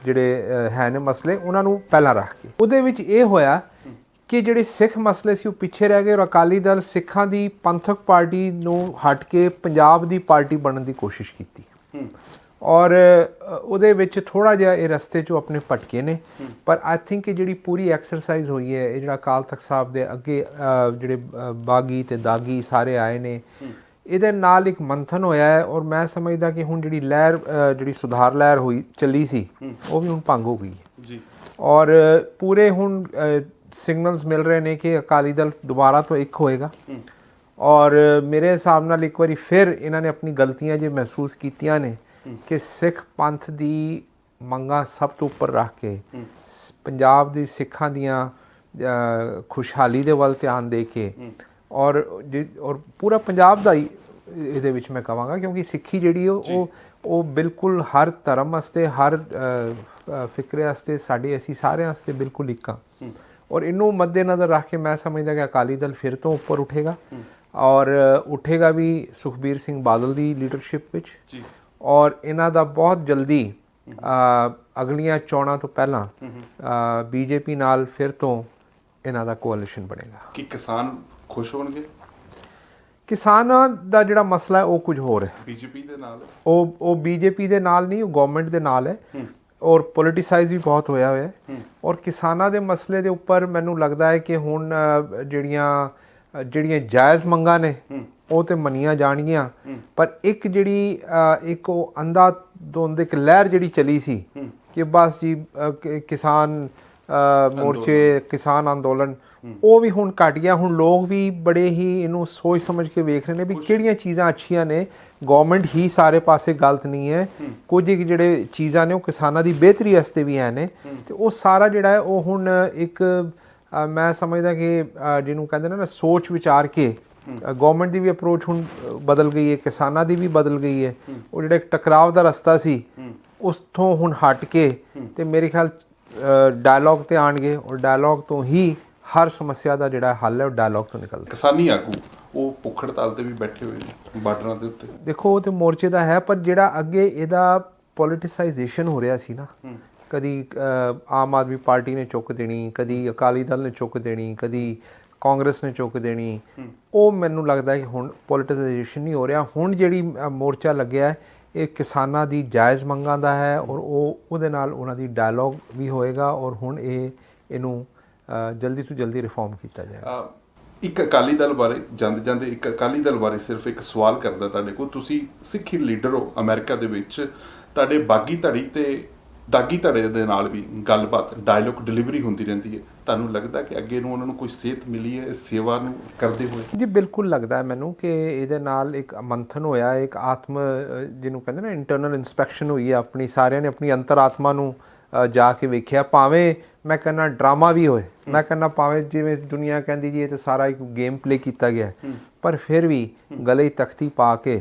ਜਿਹੜੇ ਹੈ ਨੇ ਮਸਲੇ ਉਹਨਾਂ ਨੂੰ ਪਹਿਲਾਂ ਰੱਖ ਕੇ। ਉਹਦੇ ਵਿੱਚ ਇਹ ਹੋਇਆ ਕਿ ਜਿਹੜੇ ਸਿੱਖ ਮਸਲੇ ਸੀ ਉਹ ਪਿੱਛੇ ਰਹਿ ਗਏ ਔਰ ਅਕਾਲੀ ਦਲ ਸਿੱਖਾਂ ਦੀ ਪੰਥਕ ਪਾਰਟੀ ਨੂੰ ਹਟ ਕੇ ਪੰਜਾਬ ਦੀ ਪਾਰਟੀ ਬਣਨ ਦੀ ਕੋਸ਼ਿਸ਼ ਕੀਤੀ। ਔਰ ਉਹਦੇ ਵਿੱਚ ਥੋੜਾ ਜਿਹਾ ਇਹ ਰਸਤੇ 'ਚੋਂ ਆਪਣੇ ਭਟਕੇ ਨੇ। ਪਰ ਆਈ ਥਿੰਕ ਇਹ ਜਿਹੜੀ ਪੂਰੀ ਐਕਸਰਸਾਈਜ਼ ਹੋਈ ਹੈ ਇਹ ਜਿਹੜਾ ਅਕਾਲ ਤਖਤ ਸਾਹਿਬ ਦੇ ਅੱਗੇ ਜਿਹੜੇ ਬਾਗੀ ਤੇ ਦਾਗੀ ਸਾਰੇ ਆਏ ਨੇ। ਇਹਦੇ ਨਾਲ ਇੱਕ ਮੰਥਨ ਹੋਇਆ ਹੈ ਔਰ ਮੈਂ ਸਮਝਦਾ ਕਿ ਹੁਣ ਜਿਹੜੀ ਲਹਿਰ ਜਿਹੜੀ ਸੁਧਾਰ ਲਹਿਰ ਹੋਈ ਚੱਲੀ ਸੀ ਉਹ ਵੀ ਹੁਣ ਭੰਗ ਹੋ ਗਈ ਹੈ। ਜੀ। ਔਰ ਪੂਰੇ ਹੁਣ ਸਿਗਨਲਸ ਮਿਲ ਰਹੇ ਨੇ ਕਿ ਅਕਾਲੀ ਦਲ ਦੁਬਾਰਾ ਤੋਂ ਇੱਕ ਹੋਏਗਾ। ਔਰ ਮੇਰੇ ਹਿਸਾਬ ਨਾਲ ਇੱਕ ਵਾਰੀ ਫਿਰ ਇਹਨਾਂ ਨੇ ਆਪਣੀ ਗਲਤੀਆਂ ਜੇ ਮਹਿਸੂਸ ਕੀਤੀਆਂ ਨੇ ਕਿ ਸਿੱਖ ਪੰਥ ਦੀ ਮੰਗਾਂ ਸਭ ਤੋਂ ਉੱਪਰ ਰੱਖ ਕੇ ਪੰਜਾਬ ਦੀ ਸਿੱਖਾਂ ਦੀਆਂ ਖੁਸ਼ਹਾਲੀ ਦੇ ਵੱਲ ਧਿਆਨ ਦੇ ਕੇ ਔਰ ਜੇ- ਔਰ ਪੂਰਾ ਪੰਜਾਬ ਦਾ ਹੀ ਇਹਦੇ ਵਿੱਚ ਮੈਂ ਕਹਾਂਗਾ ਕਿਉਂਕਿ ਸਿੱਖੀ ਜਿਹੜੀ ਉਹ ਉਹ ਬਿਲਕੁਲ ਹਰ ਧਰਮ ਵਾਸਤੇ ਹਰ ਫਿਕਰੇ ਵਾਸਤੇ ਸਾਡੇ ਅਸੀਂ ਸਾਰਿਆਂ ਵਾਸਤੇ ਬਿਲਕੁਲ ਇੱਕ ਔਰ ਇਹਨੂੰ ਮੱਦੇਨਜ਼ਰ ਰੱਖ ਕੇ ਮੈਂ ਸਮਝਦਾ ਕਿ ਅਕਾਲੀ ਦਲ ਫਿਰ ਤੋਂ ਉੱਪਰ ਉੱਠੇਗਾ। ਔਰ ਉੱਠੇਗਾ ਵੀ ਸੁਖਬੀਰ ਸਿੰਘ ਬਾਦਲ ਦੀ ਲੀਡਰਸ਼ਿਪ ਵਿੱਚ। ਜੀ। ਔਰ ਇਹਨਾਂ ਦਾ ਬਹੁਤ ਜਲਦੀ ਅ, ਅਗਲੀਆਂ ਚੋਣਾਂ ਤੋਂ ਪਹਿਲਾਂ ਬੀਜੇਪੀ ਨਾਲ ਫਿਰ ਤੋਂ ਇਹਨਾਂ ਦਾ ਕੋalition ਬਣੇਗਾ। ਕੀ ਕਿਸਾਨ ਖੁਸ਼ ਹੋਣਗੇ? ਕਿਸਾਨਾਂ ਦਾ ਜਿਹੜਾ ਮਸਲਾ ਹੈ ਉਹ ਕੁਝ ਹੋਰ ਹੈ। ਬੀਜੇਪੀ ਦੇ ਨਾਲ ਉਹ ਉਹ ਬੀਜੇਪੀ ਦੇ ਨਾਲ ਨਹੀਂ ਉਹ ਗਵਰਨਮੈਂਟ ਦੇ ਨਾਲ ਹੈ। ਔਰ ਪੋਲਿਟਿਸਾਈਜ਼ ਵੀ ਬਹੁਤ ਹੋਇਆ ਹੋਇਆ ਹੈ। ਔਰ ਕਿਸਾਨਾਂ ਦੇ ਮਸਲੇ ਦੇ ਉੱਪਰ ਮੈਨੂੰ ਲੱਗਦਾ ਹੈ ਕਿ ਹੁਣ ਜਿਹੜੀਆਂ ਜਿਹੜੀਆਂ ਜਾਇਜ਼ ਮੰਗਾਂ ਨੇ ਉਹ ਤੇ ਮੰਨੀਆਂ ਜਾਣਗੀਆਂ। ਪਰ ਇੱਕ ਜਿਹੜੀ ਇੱਕ ਉਹ ਅੰਧਾ ਧੁੰਦ ਇੱਕ ਲਹਿਰ ਜਿਹੜੀ ਚਲੀ ਸੀ ਕਿ ਬਸ ਜੀ ਕਿਸਾਨ ਮੋਰਚੇ ਕਿਸਾਨ ਅੰਦੋਲਨ ਉਹ ਵੀ ਹੁਣ ਘਟ ਗਿਆ। ਹੁਣ ਲੋਕ ਵੀ ਬੜੇ ਹੀ ਇਹਨੂੰ ਸੋਚ ਸਮਝ ਕੇ ਵੇਖ ਰਹੇ ਨੇ ਵੀ ਕਿਹੜੀਆਂ ਚੀਜ਼ਾਂ ਅੱਛੀਆਂ ਨੇ। ਗਵਰਨਮੈਂਟ ਹੀ ਸਾਰੇ ਪਾਸੇ ਗਲਤ ਨਹੀਂ ਹੈ। ਕੁਝ ਇੱਕ ਜਿਹੜੇ ਚੀਜ਼ਾਂ ਨੇ ਉਹ ਕਿਸਾਨਾਂ ਦੀ ਬਿਹਤਰੀ ਵਾਸਤੇ ਵੀ ਹੈ ਨੇ। ਤੇ ਉਹ ਸਾਰਾ ਜਿਹੜਾ ਹੈ ਉਹ ਹੁਣ ਇੱਕ ਮੈਂ ਸਮਝਦਾ ਕਿ ਜਿਹਨੂੰ ਕਹਿੰਦੇ ਨੇ ਨਾ ਸੋਚ ਵਿਚਾਰ ਕੇ ਗਵਰਨਮੈਂਟ ਦੀ ਵੀ ਅਪਰੋਚ ਹੁਣ ਬਦਲ ਗਈ ਹੈ ਕਿਸਾਨਾਂ ਦੀ ਵੀ ਬਦਲ ਗਈ ਹੈ। ਉਹ ਜਿਹੜਾ ਇੱਕ ਟਕਰਾਵ ਦਾ ਰਸਤਾ ਸੀ ਉਸ ਤੋਂ ਹੁਣ ਹਟ ਕੇ ਤੇ ਮੇਰੇ ਖਿਆਲ ਡਾਇਲੌਗ ਤੇ ਆਣਗੇ ਔਰ ਡਾਇਲੌਗ ਤੋਂ ਹੀ ਹਰ ਸਮੱਸਿਆ ਦਾ ਜਿਹੜਾ ਹੱਲ ਹੈ ਉਹ ਡਾਇਲੌਗ ਤੋਂ ਨਿਕਲਦਾ ਕਿਸਾਨੀ ਆਗੂ ਉਹ ਭੁੱਖ ਹੜਤਾਲ ਤੇ ਵੀ ਬੈਠੇ ਹੋਏ ਨੇ ਬਾਰਡਰਾਂ ਦੇ ਉੱਤੇ। ਦੇਖੋ ਉਹ ਤੇ ਮੋਰਚੇ ਦਾ ਹੈ ਪਰ ਜਿਹੜਾ ਅੱਗੇ ਇਹਦਾ ਪੋਲਿਟਿਸਾਈਜੇਸ਼ਨ ਹੋ ਰਿਹਾ ਸੀ ਨਾ ਕਦੀ ਆਮ ਆਦਮੀ ਪਾਰਟੀ ਨੇ ਚੁੱਕ ਦੇਣੀ ਕਦੀ ਅਕਾਲੀ ਦਲ ਨੇ ਚੁੱਕ ਦੇਣੀ ਕਦੀ ਕਾਂਗਰਸ ਨੇ ਚੁੱਕ ਦੇਣੀ। ਉਹ ਮੈਨੂੰ ਲੱਗਦਾ ਕਿ ਹੁਣ ਪੋਲਿਟਿਸਾਈਜੇਸ਼ਨ ਨਹੀਂ ਹੋ ਰਿਹਾ। ਹੁਣ ਜਿਹੜੀ ਮੋਰਚਾ ਲੱਗਿਆ ਇਹ ਕਿਸਾਨਾਂ ਦੀ ਜਾਇਜ਼ ਮੰਗਾਂ ਦਾ ਹੈ ਔਰ ਉਹ ਉਹਦੇ ਨਾਲ ਉਹਨਾਂ ਦੀ ਡਾਇਲੌਗ ਵੀ ਹੋਏਗਾ ਔਰ ਹੁਣ ਇਹ ਇਹਨੂੰ ਜਲਦੀ ਤੋਂ ਜਲਦੀ ਰਿਫਾਰਮ ਕੀਤਾ ਜਾਏਗਾ ਇੱਕ ਅਕਾਲੀ ਦਲ ਬਾਰੇ ਜਾਂਦੇ ਜਾਂਦੇ ਇੱਕ ਅਕਾਲੀ ਦਲ ਬਾਰੇ ਸਿਰਫ ਇੱਕ ਸਵਾਲ ਕਰਦਾ ਤੁਹਾਡੇ ਕੋਲ। ਤੁਸੀਂ ਸਿੱਖੀ ਲੀਡਰ ਹੋ ਅਮਰੀਕਾ ਦੇ ਵਿੱਚ। ਤੁਹਾਡੇ ਬਾਗੀ ਧੜੀ ਤੇ ਦਾਗੀ ਧੜੇ ਦੇ ਨਾਲ ਵੀ ਗੱਲਬਾਤ ਡਾਇਲੌਗ ਡਿਲੀਵਰੀ ਹੁੰਦੀ ਰਹਿੰਦੀ ਹੈ। ਤੁਹਾਨੂੰ ਲੱਗਦਾ ਕਿ ਅੱਗੇ ਨੂੰ ਉਹਨਾਂ ਨੂੰ ਕੋਈ ਸੇਧ ਮਿਲੀ ਹੈ ਇਸ ਸੇਵਾ ਨੂੰ ਕਰਦੇ ਹੋਏ? ਜੀ ਬਿਲਕੁਲ ਲੱਗਦਾ ਹੈ ਮੈਨੂੰ ਕਿ ਇਹਦੇ ਨਾਲ ਇੱਕ ਮੰਥਨ ਹੋਇਆ ਇੱਕ ਆਤਮ ਜਿਹਨੂੰ ਕਹਿੰਦੇ ਨਾ ਇੰਟਰਨਲ ਇਨਸਪੈਕਸ਼ਨ ਹੋਈ ਹੈ ਆਪਣੀ ਸਾਰਿਆਂ ਨੇ ਆਪਣੀ ਅੰਤਰਾਤਮਾ ਨੂੰ ਜਾ ਕੇ ਵੇਖਿਆ। ਭਾਵੇਂ ਮੈਂ ਕਹਿੰਦਾ ਡਰਾਮਾ ਵੀ ਹੋਏ ਮੈਂ ਕਹਿੰਦਾ ਭਾਵੇਂ ਜਿਵੇਂ ਦੁਨੀਆ ਕਹਿੰਦੀ ਜੀ ਇਹ ਤਾਂ ਸਾਰਾ ਇੱਕ ਗੇਮ ਪਲੇ ਕੀਤਾ ਗਿਆ। ਪਰ ਫਿਰ ਵੀ ਗਲੇ ਤਖਤੀ ਪਾ ਕੇ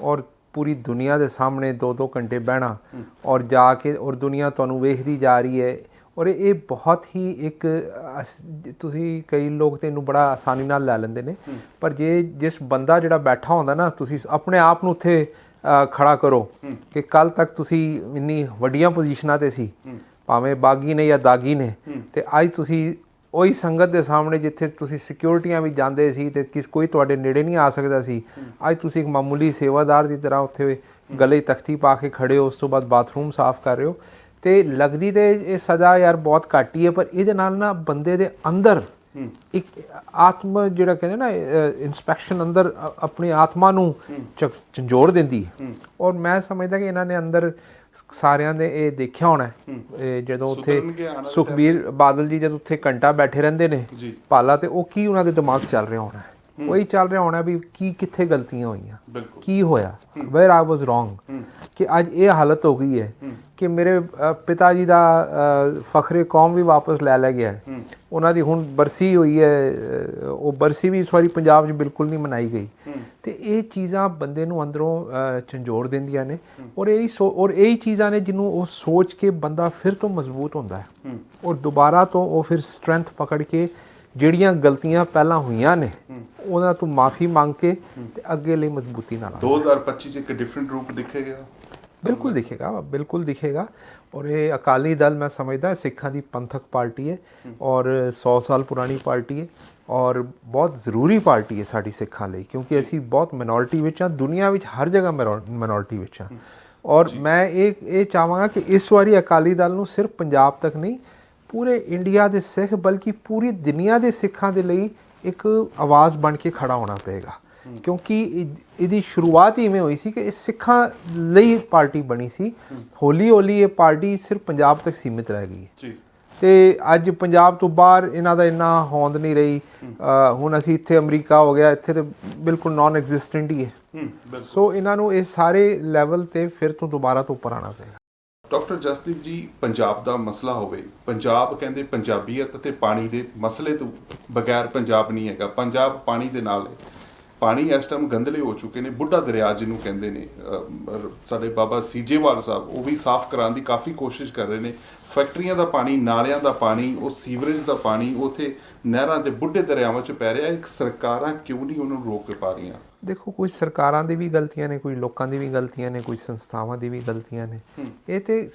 ਔਰ ਪੂਰੀ ਦੁਨੀਆ ਦੇ ਸਾਹਮਣੇ 2-2 ਘੰਟੇ ਬਹਿਣਾ ਔਰ ਜਾ ਕੇ ਔਰ ਦੁਨੀਆ ਤੁਹਾਨੂੰ ਵੇਖਦੀ ਜਾ ਰਹੀ ਹੈ ਔਰ ਇਹ ਬਹੁਤ ਹੀ ਇੱਕ ਤੁਸੀਂ ਕਈ ਲੋਕ ਤੇ ਇਹਨੂੰ ਬੜਾ ਆਸਾਨੀ ਨਾਲ ਲੈ ਲੈਂਦੇ ਨੇ। ਪਰ ਜੇ ਜਿਸ ਬੰਦਾ ਜਿਹੜਾ ਬੈਠਾ ਹੁੰਦਾ ਨਾ ਤੁਸੀਂ ਆਪਣੇ ਆਪ ਨੂੰ ਉੱਥੇ ਖੜਾ ਕਰੋ ਕਿ ਕੱਲ ਤੱਕ ਤੁਸੀਂ ਇੰਨੀ ਵੱਡੀਆਂ ਪੋਜੀਸ਼ਨਾਂ ਤੇ ਸੀ। ਭਾਵੇਂ ਬਾਗੀ ਨੇ ਜਾਂ ਦਾਗੀ ਨੇ ਤੇ ਅੱਜ ਤੁਸੀਂ ਉਹੀ ਸੰਗਤ ਦੇ ਸਾਹਮਣੇ ਜਿੱਥੇ ਤੁਸੀਂ ਸਿਕਿਉਰਿਟੀਆਂ ਵੀ ਜਾਂਦੇ ਸੀ ਤੇ ਕਿਸ ਕੋਈ ਤੁਹਾਡੇ ਨੇੜੇ ਨਹੀਂ ਆ ਸਕਦਾ ਸੀ। ਅੱਜ ਤੁਸੀਂ ਇੱਕ ਮਾਮੂਲੀ ਸੇਵਾਦਾਰ ਦੀ ਤਰ੍ਹਾਂ ਉੱਥੇ ਗਲੇ ਤਖਤੀ ਪਾ ਕੇ ਖੜੇ ਹੋ ਉਸ ਤੋਂ ਬਾਅਦ ਬਾਥਰੂਮ ਸਾਫ਼ ਕਰ ਰਹੇ ਹੋ। ਤੇ ਲੱਗਦੀ ਤੇ ਇਹ ਸਜ਼ਾ ਯਾਰ ਬਹੁਤ ਘੱਟ ਹੀ ਹੈ ਪਰ ਇਹਦੇ ਨਾਲ ਨਾ ਬੰਦੇ ਦੇ ਅੰਦਰ ਇੱਕ ਆਤਮ ਜਿਹੜਾ ਕਹਿੰਦੇ ਨਾ ਇਨਸਪੈਕਸ਼ਨ ਅੰਦਰ ਆਪਣੀ ਆਤਮਾ ਨੂੰ ਝੰਜੋੜ ਦਿੰਦੀ ਹੈ। ਔਰ ਮੈਂ ਸਮਝਦਾ ਕਿ ਇਹਨਾਂ ਨੇ ਅੰਦਰ ਸਾਰਿਆਂ ਨੇ ਇਹ ਦੇਖਿਆ ਹੋਣਾ ਜਦੋਂ ਉੱਥੇ ਸੁਖਬੀਰ ਬਾਦਲ ਜੀ ਜਦੋਂ ਉੱਥੇ ਘੰਟਾ ਬੈਠੇ ਰਹਿੰਦੇ ਨੇ ਪਾਲਾ ਤੇ ਉਹ ਕੀ ਉਹਨਾਂ ਦੇ ਦਿਮਾਗ ਚੱਲ ਰਿਹਾ ਹੋਣਾ ਉਹੀ ਚੱਲ ਰਿਹਾ ਹੋਣਾ ਵੀ ਕੀ ਕਿੱਥੇ ਗਲਤੀਆਂ ਹੋਈਆਂ। ਕੀ ਹੋਇਆ? ਵੇਅਰ ਆਈ ਵਾਸ ਰੋਂਗ ਕਿ ਅੱਜ ਇਹ ਹਾਲਤ ਹੋ ਗਈ ਹੈ ਕਿ ਮੇਰੇ ਪਿਤਾ ਜੀ ਦਾ ਫਖਰੇ ਕੌਮ ਵੀ ਵਾਪਸ ਲੈ ਲਿਆ ਗਿਆ ਹੈ। ਉਹਨਾਂ ਦੀ ਹੁਣ ਬਰਸੀ ਹੋਈ ਹੈ ਉਹ ਬਰਸੀ ਵੀ ਇਸ ਵਾਰੀ ਪੰਜਾਬ 'ਚ ਬਿਲਕੁਲ ਨਹੀਂ ਮਨਾਈ ਗਈ। ਤੇ ਇਹ ਚੀਜ਼ਾਂ ਬੰਦੇ ਨੂੰ ਅੰਦਰੋਂ ਝੰਜੋੜ ਦਿੰਦੀਆਂ ਨੇ। ਔਰ ਇਹ ਔਰ ਇਹੀ ਚੀਜ਼ਾਂ ਨੇ ਜਿਹਨੂੰ ਉਹ ਸੋਚ ਕੇ ਬੰਦਾ ਫਿਰ ਤੋਂ ਮਜ਼ਬੂਤ ਹੁੰਦਾ ਹੈ। ਔਰ ਦੁਬਾਰਾ ਤੋਂ ਉਹ ਫਿਰ ਸਟਰੈਂਥ ਪਕੜ ਕੇ ਜਿਹੜੀਆਂ ਗਲਤੀਆਂ ਪਹਿਲਾਂ ਹੋਈਆਂ ਨੇ ਉਹਨਾਂ ਤੋਂ ਮਾਫੀ ਮੰਗ ਕੇ ਤੇ ਅੱਗੇ ਲਈ ਮਜ਼ਬੂਤੀ ਨਾਲ ਆਉਣਾ। 2025 ਚ ਇੱਕ ਡਿਫਰੈਂਟ ਰੂਪ ਦਿਖੇਗਾ? ਬਿਲਕੁਲ ਦਿਖੇਗਾ ਬਿਲਕੁਲ ਦਿਖੇਗਾ। ਔਰ ਇਹ ਅਕਾਲੀ ਦਲ ਮੈਂ ਸਮਝਦਾ ਸਿੱਖਾਂ ਦੀ ਪੰਥਕ ਪਾਰਟੀ ਹੈ। ਔਰ 100 ਸਾਲ ਪੁਰਾਣੀ ਪਾਰਟੀ ਹੈ। ਔਰ ਬਹੁਤ ਜ਼ਰੂਰੀ ਪਾਰਟੀ ਹੈ ਸਾਡੀ ਸਿੱਖਾਂ ਲਈ ਕਿਉਂਕਿ ਅਸੀਂ ਬਹੁਤ ਮਿਨੋਰਿਟੀ ਵਿੱਚ ਹਾਂ ਦੁਨੀਆ ਵਿੱਚ ਹਰ ਜਗ੍ਹਾ ਮਿਨੋਰਿਟੀ ਵਿੱਚ ਹਾਂ। ਔਰ ਮੈਂ ਇਹ ਇਹ ਚਾਹਾਂਗਾ ਕਿ ਇਸ ਵਾਰੀ ਅਕਾਲੀ ਦਲ ਨੂੰ ਸਿਰਫ ਪੰਜਾਬ ਤੱਕ ਨਹੀਂ ਪੂਰੇ ਇੰਡੀਆ ਦੇ ਸਿੱਖ ਬਲਕਿ ਪੂਰੀ ਦੁਨੀਆ ਦੇ ਸਿੱਖਾਂ ਦੇ ਲਈ ਇੱਕ ਆਵਾਜ਼ ਬਣ ਕੇ ਖੜਾ ਹੋਣਾ ਪਏਗਾ। ਕਿਉਂਕਿ ਇਹ- ਇਹਦੀ ਸ਼ੁਰੂਆਤ ਹੀ ਇਵੇਂ ਹੋਈ ਸੀ ਕਿ ਇਹ ਸਿੱਖਾਂ ਲਈ ਪਾਰਟੀ ਬਣੀ ਸੀ। ਹੌਲੀ ਹੌਲੀ ਇਹ ਪਾਰਟੀ ਸਿਰਫ ਪੰਜਾਬ ਤੱਕ ਸੀਮਿਤ ਰਹਿ ਗਈ ਜੀ। ਤੇ ਅੱਜ ਪੰਜਾਬ ਤੋਂ ਬਾਹਰ ਇਹਨਾਂ ਦਾ ਇੰਨਾ ਹੋਂਦ ਨਹੀਂ ਰਹੀ। ਹੁਣ ਅਸੀਂ ਇੱਥੇ ਅਮਰੀਕਾ ਹੋ ਗਿਆ ਇੱਥੇ ਤੇ ਬਿਲਕੁਲ ਨਾਨ ਐਗਜ਼ਿਸਟੈਂਟ ਹੀ। ਹੈ ਸੋ ਇਹਨਾਂ ਨੂੰ ਇਹ ਸਾਰੇ ਲੈਵਲ ਤੇ ਫਿਰ ਤੋਂ ਦੁਬਾਰਾ ਤੋਂ ਉੱਪਰ ਆਉਣਾ ਪਏਗਾ। ਡਾਕਟਰ ਜਸਦੀਪ ਜੀ ਪੰਜਾਬ ਦਾ ਮਸਲਾ ਹੋਵੇ। ਪੰਜਾਬ ਕਹਿੰਦੇ ਪੰਜਾਬੀਅਤ ਅਤੇ ਪਾਣੀ ਦੇ ਮਸਲੇ ਤੋਂ ਬਗੈਰ ਪੰਜਾਬ ਨਹੀਂ ਹੈਗਾ। ਪੰਜਾਬ ਪਾਣੀ ਦੇ ਨਾਲ ਹੈ। ਪਾਣੀ ਇਸ ਟਾਈਮ ਗੰਦਲੇ ਹੋ ਚੁੱਕੇ ਨੇ। ਬੁੱਢਾ ਦਰਿਆ ਜਿਹਨੂੰ ਕਹਿੰਦੇ ਨੇ ਸਾਡੇ ਬਾਬਾ ਸੀਜੇਵਾਲ ਸਾਹਿਬ ਉਹ ਵੀ ਸਾਫ਼ ਕਰਾਉਣ ਦੀ ਕਾਫੀ ਕੋਸ਼ਿਸ਼ ਕਰ ਰਹੇ ਨੇ। ਫੈਕਟਰੀਆਂ ਦਾ ਪਾਣੀ ਨਾਲਿਆਂ ਦਾ ਪਾਣੀ ਉਹ ਸੀਵਰੇਜ ਦਾ ਪਾਣੀ ਉਥੇ ਨਹਿਰਾਂ ਦੇ ਬੁੱਢੇ ਦਰਿਆਵਾਂ 'ਚ ਪੈ ਰਿਹਾ। ਇੱਕ ਸਰਕਾਰਾਂ ਕਿਉਂ ਨਹੀਂ ਉਹਨੂੰ ਰੋਕ ਪਾ ਰਹੀਆਂ? ਦੇਖੋ ਕੁਝ ਸਰਕਾਰਾਂ ਦੀ ਵੀ ਗਲਤੀਆਂ ਨੇ ਕੁਝ ਲੋਕਾਂ ਦੀ ਵੀ ਗਲਤੀਆਂ ਨੇ ਕੁਝ ਸੰਸਥਾਵਾਂ ਦੀ ਵੀ ਗਲਤੀਆਂ ਨੇ। ਇਹ ਤੇ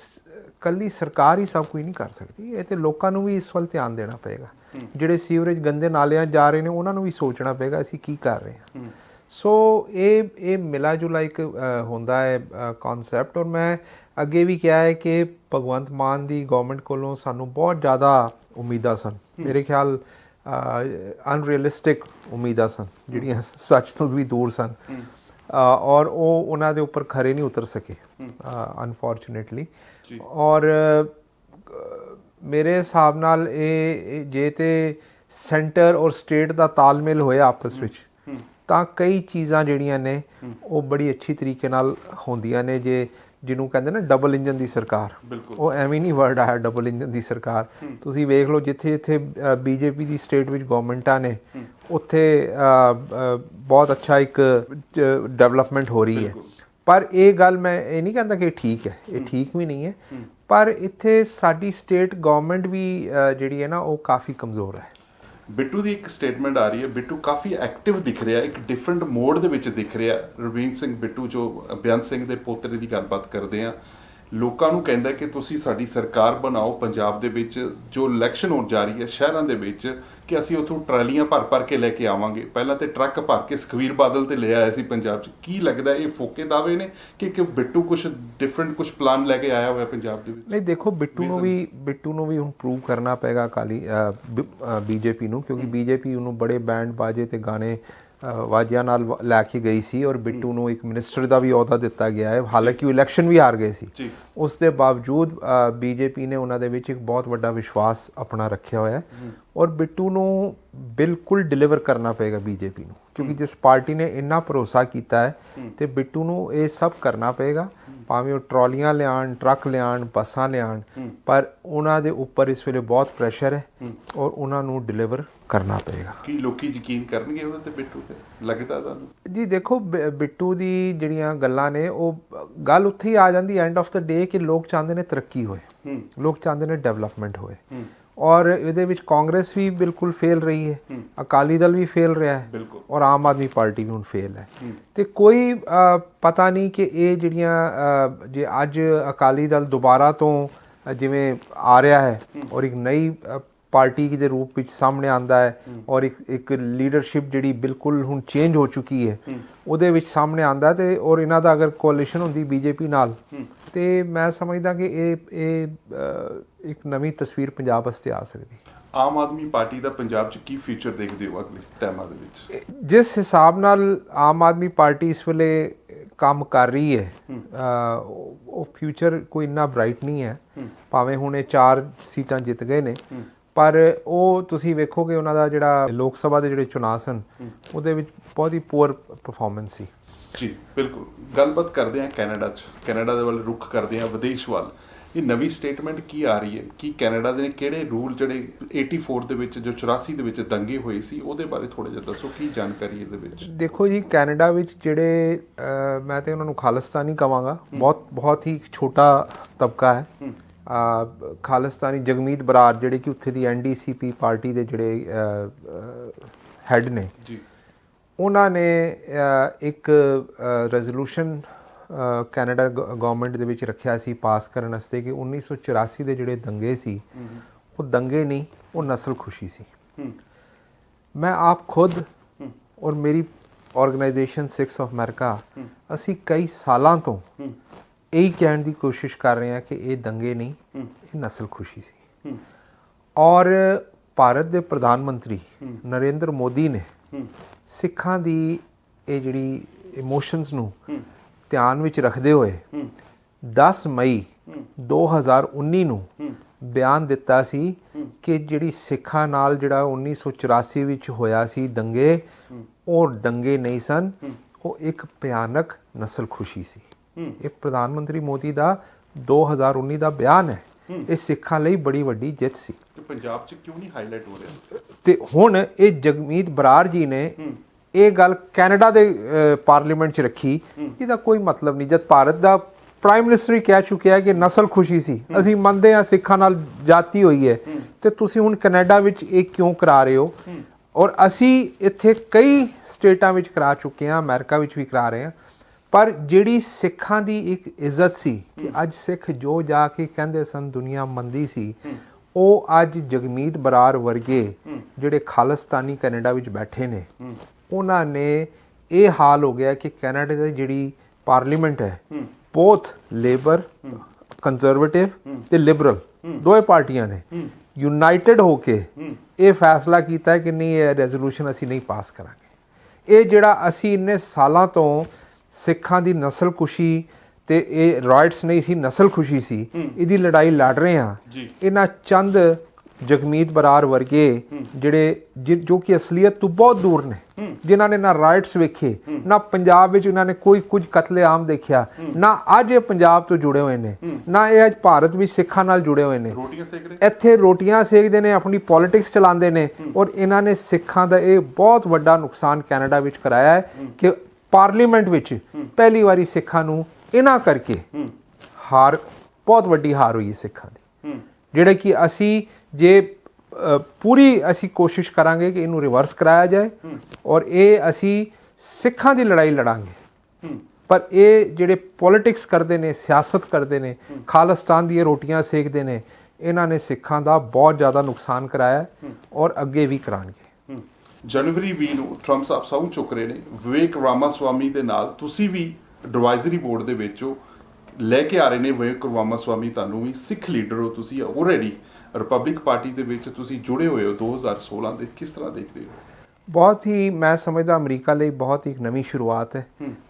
ਕੱਲੀ ਸਰਕਾਰ ਹੀ ਸਭ ਕੁਝ ਨਹੀਂ ਕਰ ਸਕਦੀ। ਇਹ ਤੇ ਲੋਕਾਂ ਨੂੰ ਵੀ ਇਸ ਵੱਲ ਧਿਆਨ ਦੇਣਾ ਪਏਗਾ। ਜਿਹੜੇ ਸੀਵਰੇਜ ਗੰਦੇ ਨਾਲਿਆਂ ਜਾ ਰਹੇ ਨੇ ਉਹਨਾਂ ਨੂੰ ਵੀ ਸੋਚਣਾ ਪਏਗਾ ਅਸੀਂ ਕੀ ਕਰ ਰਹੇ ਹਾਂ। ਸੋ ਇਹ ਇਹ ਮਿਲਾ ਜੁਲਾ ਇੱਕ ਹੁੰਦਾ ਹੈ ਕਨਸੈਪਟ ਔਰ ਮੈਂ ਅੱਗੇ ਵੀ ਕਿਹਾ ਹੈ ਕਿ ਭਗਵੰਤ ਮਾਨ ਦੀ ਗਵਰਨਮੈਂਟ ਕੋਲੋਂ ਸਾਨੂੰ ਬਹੁਤ ਜ਼ਿਆਦਾ ਉਮੀਦਾਂ ਸਨ। ਮੇਰੇ ਖਿਆਲ ਅਨਰੀਅਲਿਸਟਿਕ ਉਮੀਦਾਂ ਸਨ ਜਿਹੜੀਆਂ ਸੱਚ ਤੋਂ ਵੀ ਦੂਰ ਸਨ। ਔਰ ਉਹ ਉਹਨਾਂ ਦੇ ਉੱਪਰ ਖਰੇ ਨਹੀਂ ਉਤਰ ਸਕੇ ਅਨਫੋਰਚੂਨੇਟਲੀ ਔਰ ਮੇਰੇ ਹਿਸਾਬ ਨਾਲ ਇਹ ਜੇ ਤੇ ਸੈਂਟਰ ਔਰ ਸਟੇਟ ਦਾ ਤਾਲਮੇਲ ਹੋਇਆ ਆਪਸ ਵਿੱਚ ਤਾਂ ਕਈ ਚੀਜ਼ਾਂ ਜਿਹੜੀਆਂ ਨੇ ਉਹ ਬੜੀ ਅੱਛੀ ਤਰੀਕੇ ਨਾਲ ਹੁੰਦੀਆਂ ਨੇ। ਜੇ ਜਿਹਨੂੰ ਕਹਿੰਦੇ ਨਾ ਡਬਲ ਇੰਜਨ ਦੀ ਸਰਕਾਰ। ਉਹ ਐਵੇਂ ਨਹੀਂ ਵਰਡ ਆਇਆ ਡਬਲ ਇੰਜਨ ਦੀ ਸਰਕਾਰ। ਤੁਸੀਂ ਵੇਖ ਲਓ ਜਿੱਥੇ ਜਿੱਥੇ ਬੀਜੇਪੀ ਦੀ ਸਟੇਟ ਵਿੱਚ ਗਵਰਨਮੈਂਟਾਂ ਨੇ ਉੱਥੇ ਬਹੁਤ ਅੱਛਾ ਇੱਕ ਡਿਵੈਲਪਮੈਂਟ ਹੋ ਰਹੀ ਹੈ। ਪਰ ਇਹ ਗੱਲ ਮੈਂ ਇਹ ਨਹੀਂ ਕਹਿੰਦਾ ਕਿ ਇਹ ਠੀਕ ਹੈ ਇਹ ਠੀਕ ਵੀ ਨਹੀਂ ਹੈ। ਪਰ ਇੱਥੇ ਸਾਡੀ ਸਟੇਟ ਗਵਰਨਮੈਂਟ ਵੀ ਜਿਹੜੀ ਹੈ ਨਾ ਉਹ ਕਾਫੀ ਕਮਜ਼ੋਰ ਹੈ। ਬਿੱਟੂ ਦੀ ਇੱਕ ਸਟੇਟਮੈਂਟ ਆ ਰਹੀ ਹੈ, ਬਿੱਟੂ ਕਾਫੀ ਐਕਟਿਵ ਦਿਖ ਰਿਹਾ, ਇੱਕ ਡਿਫਰੈਂਟ ਮੋਡ ਦੇ ਵਿੱਚ ਦਿਖ ਰਿਹਾ। ਰਵੀਨ ਸਿੰਘ ਬਿੱਟੂ ਜੋ ਬਿਆਨ ਸਿੰਘ ਦੇ ਪੋਤਰੇ ਦੀ ਗੱਲਬਾਤ ਕਰਦੇ ਆ, ਲੋਕਾਂ ਨੂੰ ਕਹਿੰਦਾ ਕਿ ਤੁਸੀਂ ਸਾਡੀ ਸਰਕਾਰ ਬਣਾਓ ਪੰਜਾਬ ਦੇ ਵਿੱਚ, ਜੋ ਇਲੈਕਸ਼ਨ ਹੋਣ ਜਾ ਰਹੀ ਹੈ, ਸ਼ਹਿਰਾਂ ਦੇ ਵਿੱਚ ਕਿ ਅਸੀਂ ਉੱਥੋਂ ਟਰਾਲੀਆਂ ਭਰ ਭਰ ਕੇ ਲੈ ਕੇ ਆਵਾਂਗੇ। ਪਹਿਲਾਂ ਤੇ ਟਰੱਕ ਭਰ ਕੇ ਸੁਖਵੀਰ ਬਾਦਲ ਤੇ ਲੈ ਆਇਆ ਸੀ ਪੰਜਾਬ 'ਚ। ਕੀ ਲੱਗਦਾ ਇਹ ਫੋਕੇ ਦਾਅਵੇ ਨੇ ਕਿ ਕਿ ਬਿੱਟੂ ਕੁਝ ਡਿਫਰੈਂਟ ਕੁਝ ਪਲਾਨ ਲੈ ਕੇ ਆਇਆ ਹੋਇਆ ਪੰਜਾਬ ਦੇ ਵਿੱਚ? ਨਹੀਂ ਦੇਖੋ ਬਿੱਟੂ ਨੂੰ ਵੀ ਬਿੱਟੂ ਨੂੰ ਵੀ ਹੁਣ ਪ੍ਰੂਵ ਕਰਨਾ ਪਏਗਾ ਅਕਾਲੀ ਬੀਜੇਪੀ ਨੂੰ ਕਿਉਂਕਿ ਬੀਜੇਪੀ ਉਹਨੂੰ ਬੜੇ ਬੈਂਡ ਬਾਜੇ ਤੇ ਗਾਣੇ ਵਾਜਿਆਂ ਨਾਲ ਲੈ ਕੇ ਗਈ ਸੀ ਔਰ ਬਿੱਟੂ ਨੂੰ ਇੱਕ ਮਿਨਿਸਟਰ ਦਾ ਵੀ ਅਹੁਦਾ ਦਿੱਤਾ ਗਿਆ ਹੈ। ਹਾਲਾਂਕਿ ਉਹ ਇਲੈਕਸ਼ਨ ਵੀ ਹਾਰ ਗਏ ਸੀ। ਉਸ ਦੇ ਬਾਵਜੂਦ ਬੀਜੇਪੀ ਨੇ ਉਹਨਾਂ ਦੇ ਵਿੱਚ ਇੱਕ ਬਹੁਤ ਵੱਡਾ ਵਿਸ਼ਵਾਸ ਆਪਣਾ ਰੱਖਿਆ ਹੋਇਆ ਹੈ। ਔਰ ਬਿੱਟੂ ਨੂੰ ਬਿਲਕੁਲ ਡਿਲੀਵਰ ਕਰਨਾ ਪਏਗਾ ਬੀਜੇਪੀ ਨੂੰ ਕਿਉਂਕਿ ਜਿਸ ਪਾਰਟੀ ਨੇ ਇੰਨਾ ਭਰੋਸਾ ਕੀਤਾ ਹੈ ਤੇ ਬਿੱਟੂ ਨੂੰ ਇਹ ਸਭ ਕਰਨਾ ਪਏਗਾ। ਭਾਵੇਂ ਉਹ ਟਰਾਲੀਆਂ ਲਿਆਣ ਟਰੱਕ ਲਿਆਣ ਬੱਸਾਂ ਲਿਆਣ ਪਰ ਉਹਨਾਂ ਦੇ ਉੱਪਰ ਇਸ ਵੇਲੇ ਬਹੁਤ ਪ੍ਰੈਸ਼ਰ ਹੈ ਔਰ ਉਹਨਾਂ ਨੂੰ ਡਿਲੀਵਰ ਕਰਨਾ ਪਏਗਾ। ਕੀ ਲੋਕੀ ਯਕੀਨ ਕਰਨਗੇ ਉਹਦੇ ਤੇ ਬਿੱਟੂ ਤੇ? ਲੱਗਦਾ ਤੁਹਾਨੂੰ? ਜੀ ਦੇਖੋ ਬਿੱਟੂ ਦੀ ਜਿਹੜੀਆਂ ਗੱਲਾਂ ਨੇ ਉਹ ਗੱਲ ਉੱਥੇ ਹੀ ਆ ਜਾਂਦੀ ਐਂਡ ਆਫ ਦਾ ਡੇ ਕਿ ਲੋਕ ਚਾਹੁੰਦੇ ਨੇ ਤਰੱਕੀ ਹੋਏ। ਲੋਕ ਚਾਹੁੰਦੇ ਨੇ ਡਿਵੈਲਪਮੈਂਟ ਹੋਏ। ਔਰ ਇਹਦੇ ਵਿੱਚ ਕਾਂਗਰਸ ਵੀ ਬਿਲਕੁਲ ਫੇਲ ਰਹੀ ਹੈ। ਅਕਾਲੀ ਦਲ ਵੀ ਫੇਲ ਰਿਹਾ ਹੈ। ਔਰ ਆਮ ਆਦਮੀ ਪਾਰਟੀ ਵੀ ਹੁਣ ਫੇਲ ਹੈ। ਤੇ ਕੋਈ ਪਤਾ ਨਹੀਂ ਕਿ ਇਹ ਜਿਹੜੀਆਂ ਜੇ ਅੱਜ ਅਕਾਲੀ ਦਲ ਦੁਬਾਰਾ ਤੋਂ ਜਿਵੇਂ ਆ ਰਿਹਾ ਹੈ ਔਰ ਇੱਕ ਨਈ ਪਾਰਟੀ ਦੇ ਰੂਪ ਵਿੱਚ ਸਾਹਮਣੇ ਆਂਦਾ ਹੈ ਔਰ ਇੱਕ ਇੱਕ ਲੀਡਰਸ਼ਿਪ ਜਿਹੜੀ ਬਿਲਕੁਲ ਹੁਣ ਚੇਂਜ ਹੋ ਚੁੱਕੀ ਹੈ। ਉਹਦੇ ਵਿੱਚ ਸਾਹਮਣੇ ਆਂਦਾ ਤੇ ਔਰ ਇਹਨਾਂ ਦਾ ਅਗਰ ਕੋਲੀਸ਼ਨ ਹੁੰਦੀ ਬੀਜੇਪੀ ਨਾਲ ਤੇ ਮੈਂ ਸਮਝਦਾ ਕਿ ਇਹ ਇਹ ਇੱਕ ਨਵੀਂ ਤਸਵੀਰ ਪੰਜਾਬ ਵਾਸਤੇ ਆ ਸਕਦੀ। ਆਮ ਆਦਮੀ ਪਾਰਟੀ ਦਾ ਪੰਜਾਬ 'ਚ ਕੀ ਫਿਊਚਰ ਦੇਖਦੇ ਹੋ ਅਗਲੇ ਟਾਈਮਾਂ ਦੇ ਵਿੱਚ? ਜਿਸ ਹਿਸਾਬ ਨਾਲ ਆਮ ਆਦਮੀ ਪਾਰਟੀ ਇਸ ਵੇਲੇ ਕੰਮ ਕਰ ਰਹੀ ਹੈ ਉਹ ਫਿਊਚਰ ਕੋਈ ਇੰਨਾ ਬ੍ਰਾਈਟ ਨਹੀਂ ਹੈ। ਭਾਵੇਂ ਹੁਣ ਇਹ ਚਾਰ ਸੀਟਾਂ ਜਿੱਤ ਗਏ ਨੇ ਪਰ ਉਹ ਤੁਸੀਂ ਵੇਖੋਗੇ ਉਹਨਾਂ ਦਾ ਜਿਹੜਾ ਲੋਕ ਸਭਾ ਦੇ ਜਿਹੜੇ ਚੁਣਾਵ ਸਨ ਉਹਦੇ ਵਿੱਚ ਬਹੁਤ ਹੀ ਪੂਅਰ ਪਰਫਾਰਮੈਂਸ ਸੀ। ਜੀ ਬਿਲਕੁਲ। ਗੱਲਬਾਤ ਕਰਦੇ ਹਾਂ ਕੈਨੇਡਾ 'ਚ। ਕੈਨੇਡਾ ਦੇ ਵੱਲ ਰੁਖ ਕਰਦੇ ਹਾਂ ਵਿਦੇਸ਼ ਵੱਲ। ਇਹ ਨਵੀਂ ਸਟੇਟਮੈਂਟ ਕੀ ਆ ਰਹੀ ਹੈ? ਕਿ ਕੈਨੇਡਾ ਦੇ ਕਿਹੜੇ ਰੂਲ ਜਿਹੜੇ 84 ਦੇ ਵਿੱਚ ਜੋ 84 ਦੇ ਵਿੱਚ ਦੰਗੇ ਹੋਏ ਸੀ ਉਹਦੇ ਬਾਰੇ ਥੋੜਾ ਜਿਹਾ ਦੱਸੋ ਕੀ ਜਾਣਕਾਰੀ ਇਹਦੇ ਵਿੱਚ? ਦੇਖੋ ਜੀ ਕੈਨੇਡਾ ਵਿੱਚ ਜਿਹੜੇ ਮੈਂ ਤੇ ਉਹਨਾਂ ਨੂੰ ਖਾਲਿਸਤਾਨੀ ਕਵਾਂਗਾ। ਬਹੁਤ ਬਹੁਤ ਹੀ ਛੋਟਾ ਤਬਕਾ ਹੈ। ਖਾਲਿਸਤਾਨੀ ਜਗਮੀਤ ਬਰਾੜ ਜਿਹੜੇ ਕਿ ਉੱਥੇ ਦੀ ਐਨਡੀਸੀਪੀ ਪਾਰਟੀ ਦੇ ਜਿਹੜੇ ਹੈੱਡ ਨੇ। ਜੀ। ਉਹਨਾਂ ਨੇ ਇੱਕ ਰੈਜ਼ੋਲੂਸ਼ਨ ਕੈਨੇਡਾ ਗਵਰਨਮੈਂਟ ਦੇ ਵਿੱਚ ਰੱਖਿਆ ਸੀ ਪਾਸ ਕਰਨ ਵਾਸਤੇ ਕਿ 1984 ਦੇ ਜਿਹੜੇ ਦੰਗੇ ਸੀ, ਉਹ ਦੰਗੇ ਨਹੀਂ, ਉਹ ਨਸਲ ਖੁਸ਼ੀ ਸੀ। ਮੈਂ ਆਪ ਖੁਦ ਔਰ ਮੇਰੀ ਆਰਗੇਨਾਈਜੇਸ਼ਨ 6 ਆਫ ਅਮਰੀਕਾ ਅਸੀਂ ਕਈ ਸਾਲਾਂ ਤੋਂ ਇਹੀ ਕਹਿਣ ਦੀ ਕੋਸ਼ਿਸ਼ ਕਰ ਰਹੇ ਹਾਂ ਕਿ ਇਹ ਦੰਗੇ ਨਹੀਂ, ਇਹ ਨਸਲ ਖੁਸ਼ੀ ਸੀ। ਔਰ ਭਾਰਤ ਦੇ ਪ੍ਰਧਾਨ ਮੰਤਰੀ ਨਰਿੰਦਰ ਮੋਦੀ ਨੇ ਸਿੱਖਾਂ ਦੀ ਇਹ ਜਿਹੜੀ ਇਮੋਸ਼ਨਸ ਨੂੰ ਧਿਆਨ ਵਿੱਚ ਰੱਖਦੇ ਹੋਏ ਹੂੰ। 10 ਮਈ 2019 ਨੂੰ ਬਿਆਨ ਦਿੱਤਾ ਸੀ ਕਿ ਜਿਹੜੀ ਸਿੱਖਾਂ ਨਾਲ ਜਿਹੜਾ 1984 ਵਿੱਚ ਹੋਇਆ ਸੀ ਦੰਗੇ ਉਹ ਦੰਗੇ ਨਹੀਂ ਸਨ। ਉਹ ਇੱਕ ਭਿਆਨਕ ਨਸਲ ਖੁਸ਼ੀ ਸੀ ਇਹ ਪ੍ਰਧਾਨ ਮੰਤਰੀ ਮੋਦੀ ਦਾ 2019 ਦਾ ਬਿਆਨ ਹੈ। ਇਹ ਸਿੱਖਾਂ ਲਈ ਬੜੀ ਵੱਡੀ ਜਿੱਤ ਸੀ। ਤੇ ਪੰਜਾਬ 'ਚ ਕਿਉਂ ਨਹੀਂ ਹਾਈਲਾਈਟ ਹੋ ਰਿਹਾ? ਤੇ ਹੁਣ ਇਹ ਜਗਮੀਤ ਬਰਾੜ ਜੀ ਨੇ ਇਹ ਗੱਲ ਕੈਨੇਡਾ ਦੇ ਪਾਰਲੀਮੈਂਟ 'ਚ ਰੱਖੀ ਇਹਦਾ ਕੋਈ ਮਤਲਬ ਨਹੀਂ। ਜਦ ਭਾਰਤ ਦਾ ਪ੍ਰਾਈਮ ਮਿਨਿਸਟਰ ਹੀ ਕਹਿ ਚੁੱਕਿਆ ਹੈ ਕਿ ਨਸਲ ਖੁਸ਼ੀ ਸੀ ਅਸੀਂ ਮੰਨਦੇ ਹਾਂ ਸਿੱਖਾਂ ਨਾਲ ਜਾਤੀ ਹੋਈ ਹੈ। ਤੇ ਤੁਸੀਂ ਹੁਣ ਕੈਨੇਡਾ ਵਿੱਚ ਇਹ ਕਿਉਂ ਕਰਾ ਰਹੇ ਹੋ। ਔਰ ਅਸੀਂ ਇੱਥੇ ਕਈ ਸਟੇਟਾਂ ਵਿੱਚ ਕਰਾ ਚੁੱਕੇ ਹਾਂ ਅਮਰੀਕਾ ਵਿੱਚ ਵੀ ਕਰਾ ਰਹੇ ਹਾਂ। ਪਰ ਜਿਹੜੀ ਸਿੱਖਾਂ ਦੀ ਇੱਕ ਇੱਜ਼ਤ ਸੀ ਕਿ ਅੱਜ ਸਿੱਖ ਜੋ ਜਾ ਕੇ ਕਹਿੰਦੇ ਸਨ ਦੁਨੀਆ ਮੰਦੀ ਸੀ ਉਹ ਅੱਜ ਜਗਮੀਤ ਬਰਾੜ ਵਰਗੇ ਜਿਹੜੇ ਖਾਲਿਸਤਾਨੀ ਕੈਨੇਡਾ ਵਿੱਚ ਬੈਠੇ ਨੇ ਉਹਨਾਂ ਨੇ ਇਹ ਹਾਲ ਹੋ ਗਿਆ ਕਿ ਕੈਨੇਡਾ ਦੀ ਜਿਹੜੀ ਪਾਰਲੀਮੈਂਟ ਹੈ ਬੋਥ ਲੇਬਰ ਕੰਜ਼ਰਵੇਟਿਵ ਤੇ ਲਿਬਰਲ ਦੋਏ ਪਾਰਟੀਆਂ ਨੇ। ਯੂਨਾਈਟਿਡ ਹੋ ਕੇ ਇਹ ਫੈਸਲਾ ਕੀਤਾ ਕਿ ਨਹੀਂ ਇਹ ਰੈਜ਼ੋਲੂਸ਼ਨ ਅਸੀਂ ਨਹੀਂ ਪਾਸ ਕਰਾਂਗੇ। ਇਹ ਜਿਹੜਾ ਅਸੀਂ ਇੰਨੇ ਸਾਲਾਂ ਤੋਂ ਸਿੱਖਾਂ ਦੀ ਨਸਲ ਖੁਸ਼ੀ ਤੇ ਇਹ ਰਾਈਟਸ ਨਹੀਂ ਸੀ ਨਸਲ ਖੁਸ਼ੀ ਸੀ। ਇਹਦੀ ਲੜਾਈ ਲੜ ਰਹੇ ਜੀ। ਇਹਨਾਂ ਚੰਦ ਜਗਮੀਤ ਬਰਾੜ ਵਰਗੇ ਜਿਹੜੇ ਜਿ- ਜੋ ਕਿ ਅਸਲੀਅਤ ਤੋਂ ਬਹੁਤ ਦੂਰ ਨੇ ਜਿਨ੍ਹਾਂ ਨੇ ਨਾ ਰਾਈਟਸ ਵੇਖੇ ਨਾ ਪੰਜਾਬ ਵਿੱਚ ਉਹਨਾਂ ਨੇ ਕੋਈ ਕੁਝ ਕਤਲੇਆਮ ਦੇਖਿਆ ਨਾ ਅੱਜ ਇਹ ਪੰਜਾਬ ਤੋਂ ਜੁੜੇ ਹੋਏ ਨੇ ਨਾ ਇਹ ਅੱਜ ਭਾਰਤ ਵਿੱਚ ਸਿੱਖਾਂ ਨਾਲ ਜੁੜੇ ਹੋਏ ਨੇ। ਇੱਥੇ ਰੋਟੀਆਂ ਸੇਕਦੇ ਨੇ ਆਪਣੀ ਪੋਲਿਟਿਕਸ ਚਲਾਉਂਦੇ ਨੇ ਔਰ ਇਹਨਾਂ ਨੇ ਸਿੱਖਾਂ ਦਾ ਇਹ ਬਹੁਤ ਵੱਡਾ ਨੁਕਸਾਨ ਕੈਨੇਡਾ ਵਿੱਚ ਕਰਾਇਆ ਹੈ। ਕਿ ਪਾਰਲੀਮੈਂਟ ਵਿੱਚ ਪਹਿਲੀ ਵਾਰੀ ਸਿੱਖਾਂ ਨੂੰ ਇਹਨਾਂ ਕਰਕੇ ਹਾਰ ਬਹੁਤ ਵੱਡੀ ਹਾਰ ਹੋਈ ਸਿੱਖਾਂ ਦੀ। ਜਿਹੜੇ ਕਿ ਅਸੀਂ ਜੇ ਪੂਰੀ ਅਸੀਂ ਕੋਸ਼ਿਸ਼ ਕਰਾਂਗੇ ਕਿ ਇਹਨੂੰ ਰਿਵਰਸ ਕਰਾਇਆ ਜਾਏ ਔਰ ਇਹ ਅਸੀਂ ਸਿੱਖਾਂ ਦੀ ਲੜਾਈ ਲੜਾਂਗੇ। ਪਰ ਇਹ ਜਿਹੜੇ ਪੋਲਿਟਿਕਸ ਕਰਦੇ ਨੇ ਸਿਆਸਤ ਕਰਦੇ ਨੇ ਖਾਲਿਸਤਾਨ ਦੀਆਂ ਰੋਟੀਆਂ ਸੇਕਦੇ ਨੇ ਇਹਨਾਂ ਨੇ ਸਿੱਖਾਂ ਦਾ ਬਹੁਤ ਜ਼ਿਆਦਾ ਨੁਕਸਾਨ ਕਰਾਇਆ ਔਰ ਅੱਗੇ ਵੀ ਕਰਾਂਗੇ ਹਮ। ਜਨਵਰੀ 20 ਨੂੰ ਟਰੰਪ ਸਾਹਿਬ ਸਹੁੰ ਚੁੱਕ ਰਹੇ ਨੇ। ਵਿਵੇਕ ਰਾਮਾਸਵਾਮੀ ਦੇ ਨਾਲ ਤੁਸੀਂ ਵੀ ਐਡਵਾਈਜ਼ਰੀ ਬੋਰਡ ਦੇ ਵਿੱਚੋਂ ਲੈ ਕੇ ਆ ਰਹੇ ਨੇ ਵਿਵੇਕ ਰਾਮਾਸਵਾਮੀ ਤੁਹਾਨੂੰ ਵੀ ਸਿੱਖ ਲੀਡਰ ਹੋ ਤੁਸੀਂ ਆਲਰੇਡੀ ਰਿਪਬਲਿਕ ਪਾਰਟੀ ਦੇ ਵਿੱਚ ਤੁਸੀਂ ਜੁੜੇ ਹੋਏ ਹੋ 2016 ਦੇ। ਕਿਸ ਤਰ੍ਹਾਂ ਦੇਖਦੇ ਹੋ? ਬਹੁਤ ਹੀ ਮੈਂ ਸਮਝਦਾ ਅਮਰੀਕਾ ਲਈ ਬਹੁਤ ਹੀ ਇੱਕ ਨਵੀਂ ਸ਼ੁਰੂਆਤ ਹੈ।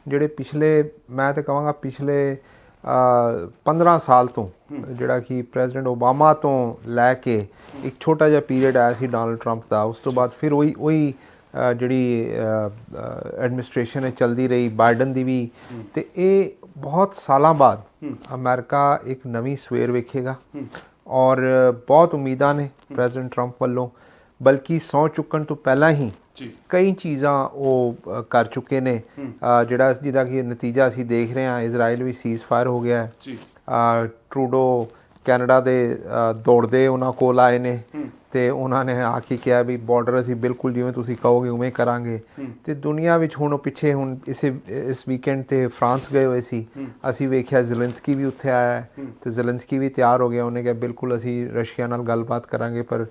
ਜਿਹੜੇ ਪਿਛਲੇ ਮੈਂ ਤਾਂ ਕਹਾਂਗਾ ਪਿਛਲੇ 15 ਸਾਲ ਤੋਂ ਜਿਹੜਾ ਕਿ ਪ੍ਰੈਜ਼ੀਡੈਂਟ ਓਬਾਮਾ ਤੋਂ ਲੈ ਕੇ ਇੱਕ ਛੋਟਾ ਜਿਹਾ ਪੀਰੀਅਡ ਆਇਆ ਸੀ ਡੋਨਲਡ ਟਰੰਪ ਦਾ, ਉਸ ਤੋਂ ਬਾਅਦ ਫਿਰ ਉਹੀ ਉਹੀ ਜਿਹੜੀ ਐਡਮਿਨਿਸਟ੍ਰੇਸ਼ਨ ਹੈ, ਚਲਦੀ ਰਹੀ, ਬਾਈਡਨ ਦੀ ਵੀ। ਤੇ ਇਹ ਬਹੁਤ ਸਾਲਾਂ ਬਾਅਦ ਅਮਰੀਕਾ ਇੱਕ ਨਵੀਂ ਸਵੇਰ ਵੇਖੇਗਾ ਔਰ ਬਹੁਤ ਉਮੀਦਾਂ ਨੇ ਪ੍ਰੈਜ਼ੀਡੈਂਟ ਟਰੰਪ ਵੱਲੋਂ, ਬਲਕਿ ਸੌ ਚੁੱਕਣ ਤੋਂ ਪਹਿਲਾਂ ਹੀ ਕਈ ਚੀਜ਼ਾਂ ਉਹ ਕਰ ਚੁੱਕੇ ਨੇ। ਜਿਹੜਾ ਜਿਹਦਾ ਕਿ ਨਤੀਜਾ ਅਸੀਂ ਦੇਖ ਰਹੇ ਹਾਂ ਇਜ਼ਰਾਈਲ ਵੀ ਸੀਜ਼ ਫਾਇਰ ਹੋ ਗਿਆ। ਹੈ ਜੀ ਟਰੂਡੋ ਕੈਨੇਡਾ ਦੇ ਦੌੜਦੇ ਉਹਨਾਂ ਕੋਲ ਆਏ ਨੇ। ਤੇ ਉਹਨਾਂ ਨੇ ਆ ਕੇ ਕਿਹਾ ਵੀ ਬਾਰਡਰ ਅਸੀਂ ਬਿਲਕੁਲ ਜਿਵੇਂ ਤੁਸੀਂ ਕਹੋਗੇ ਉਵੇਂ ਕਰਾਂਗੇ। ਤੇ ਦੁਨੀਆ ਵਿੱਚ ਹੁਣ ਪਿੱਛੇ ਹੁਣ ਇਸੇ ਇਸ ਵੀਕਐਂਡ ਤੇ ਫਰਾਂਸ ਗਏ ਹੋਏ ਸੀ। ਅਸੀਂ ਵੇਖਿਆ ਜ਼ੈਲੈਂਸਕੀ ਵੀ ਉੱਥੇ ਆਇਆ ਹੈ। ਤੇ ਜ਼ੈਲੈਂਸਕੀ ਵੀ ਤਿਆਰ ਹੋ ਗਿਆ। ਉਹਨੇ ਕਿਹਾ ਬਿਲਕੁਲ ਅਸੀਂ ਰਸ਼ੀਆ ਨਾਲ ਗੱਲਬਾਤ ਕਰਾਂਗੇ ਪਰ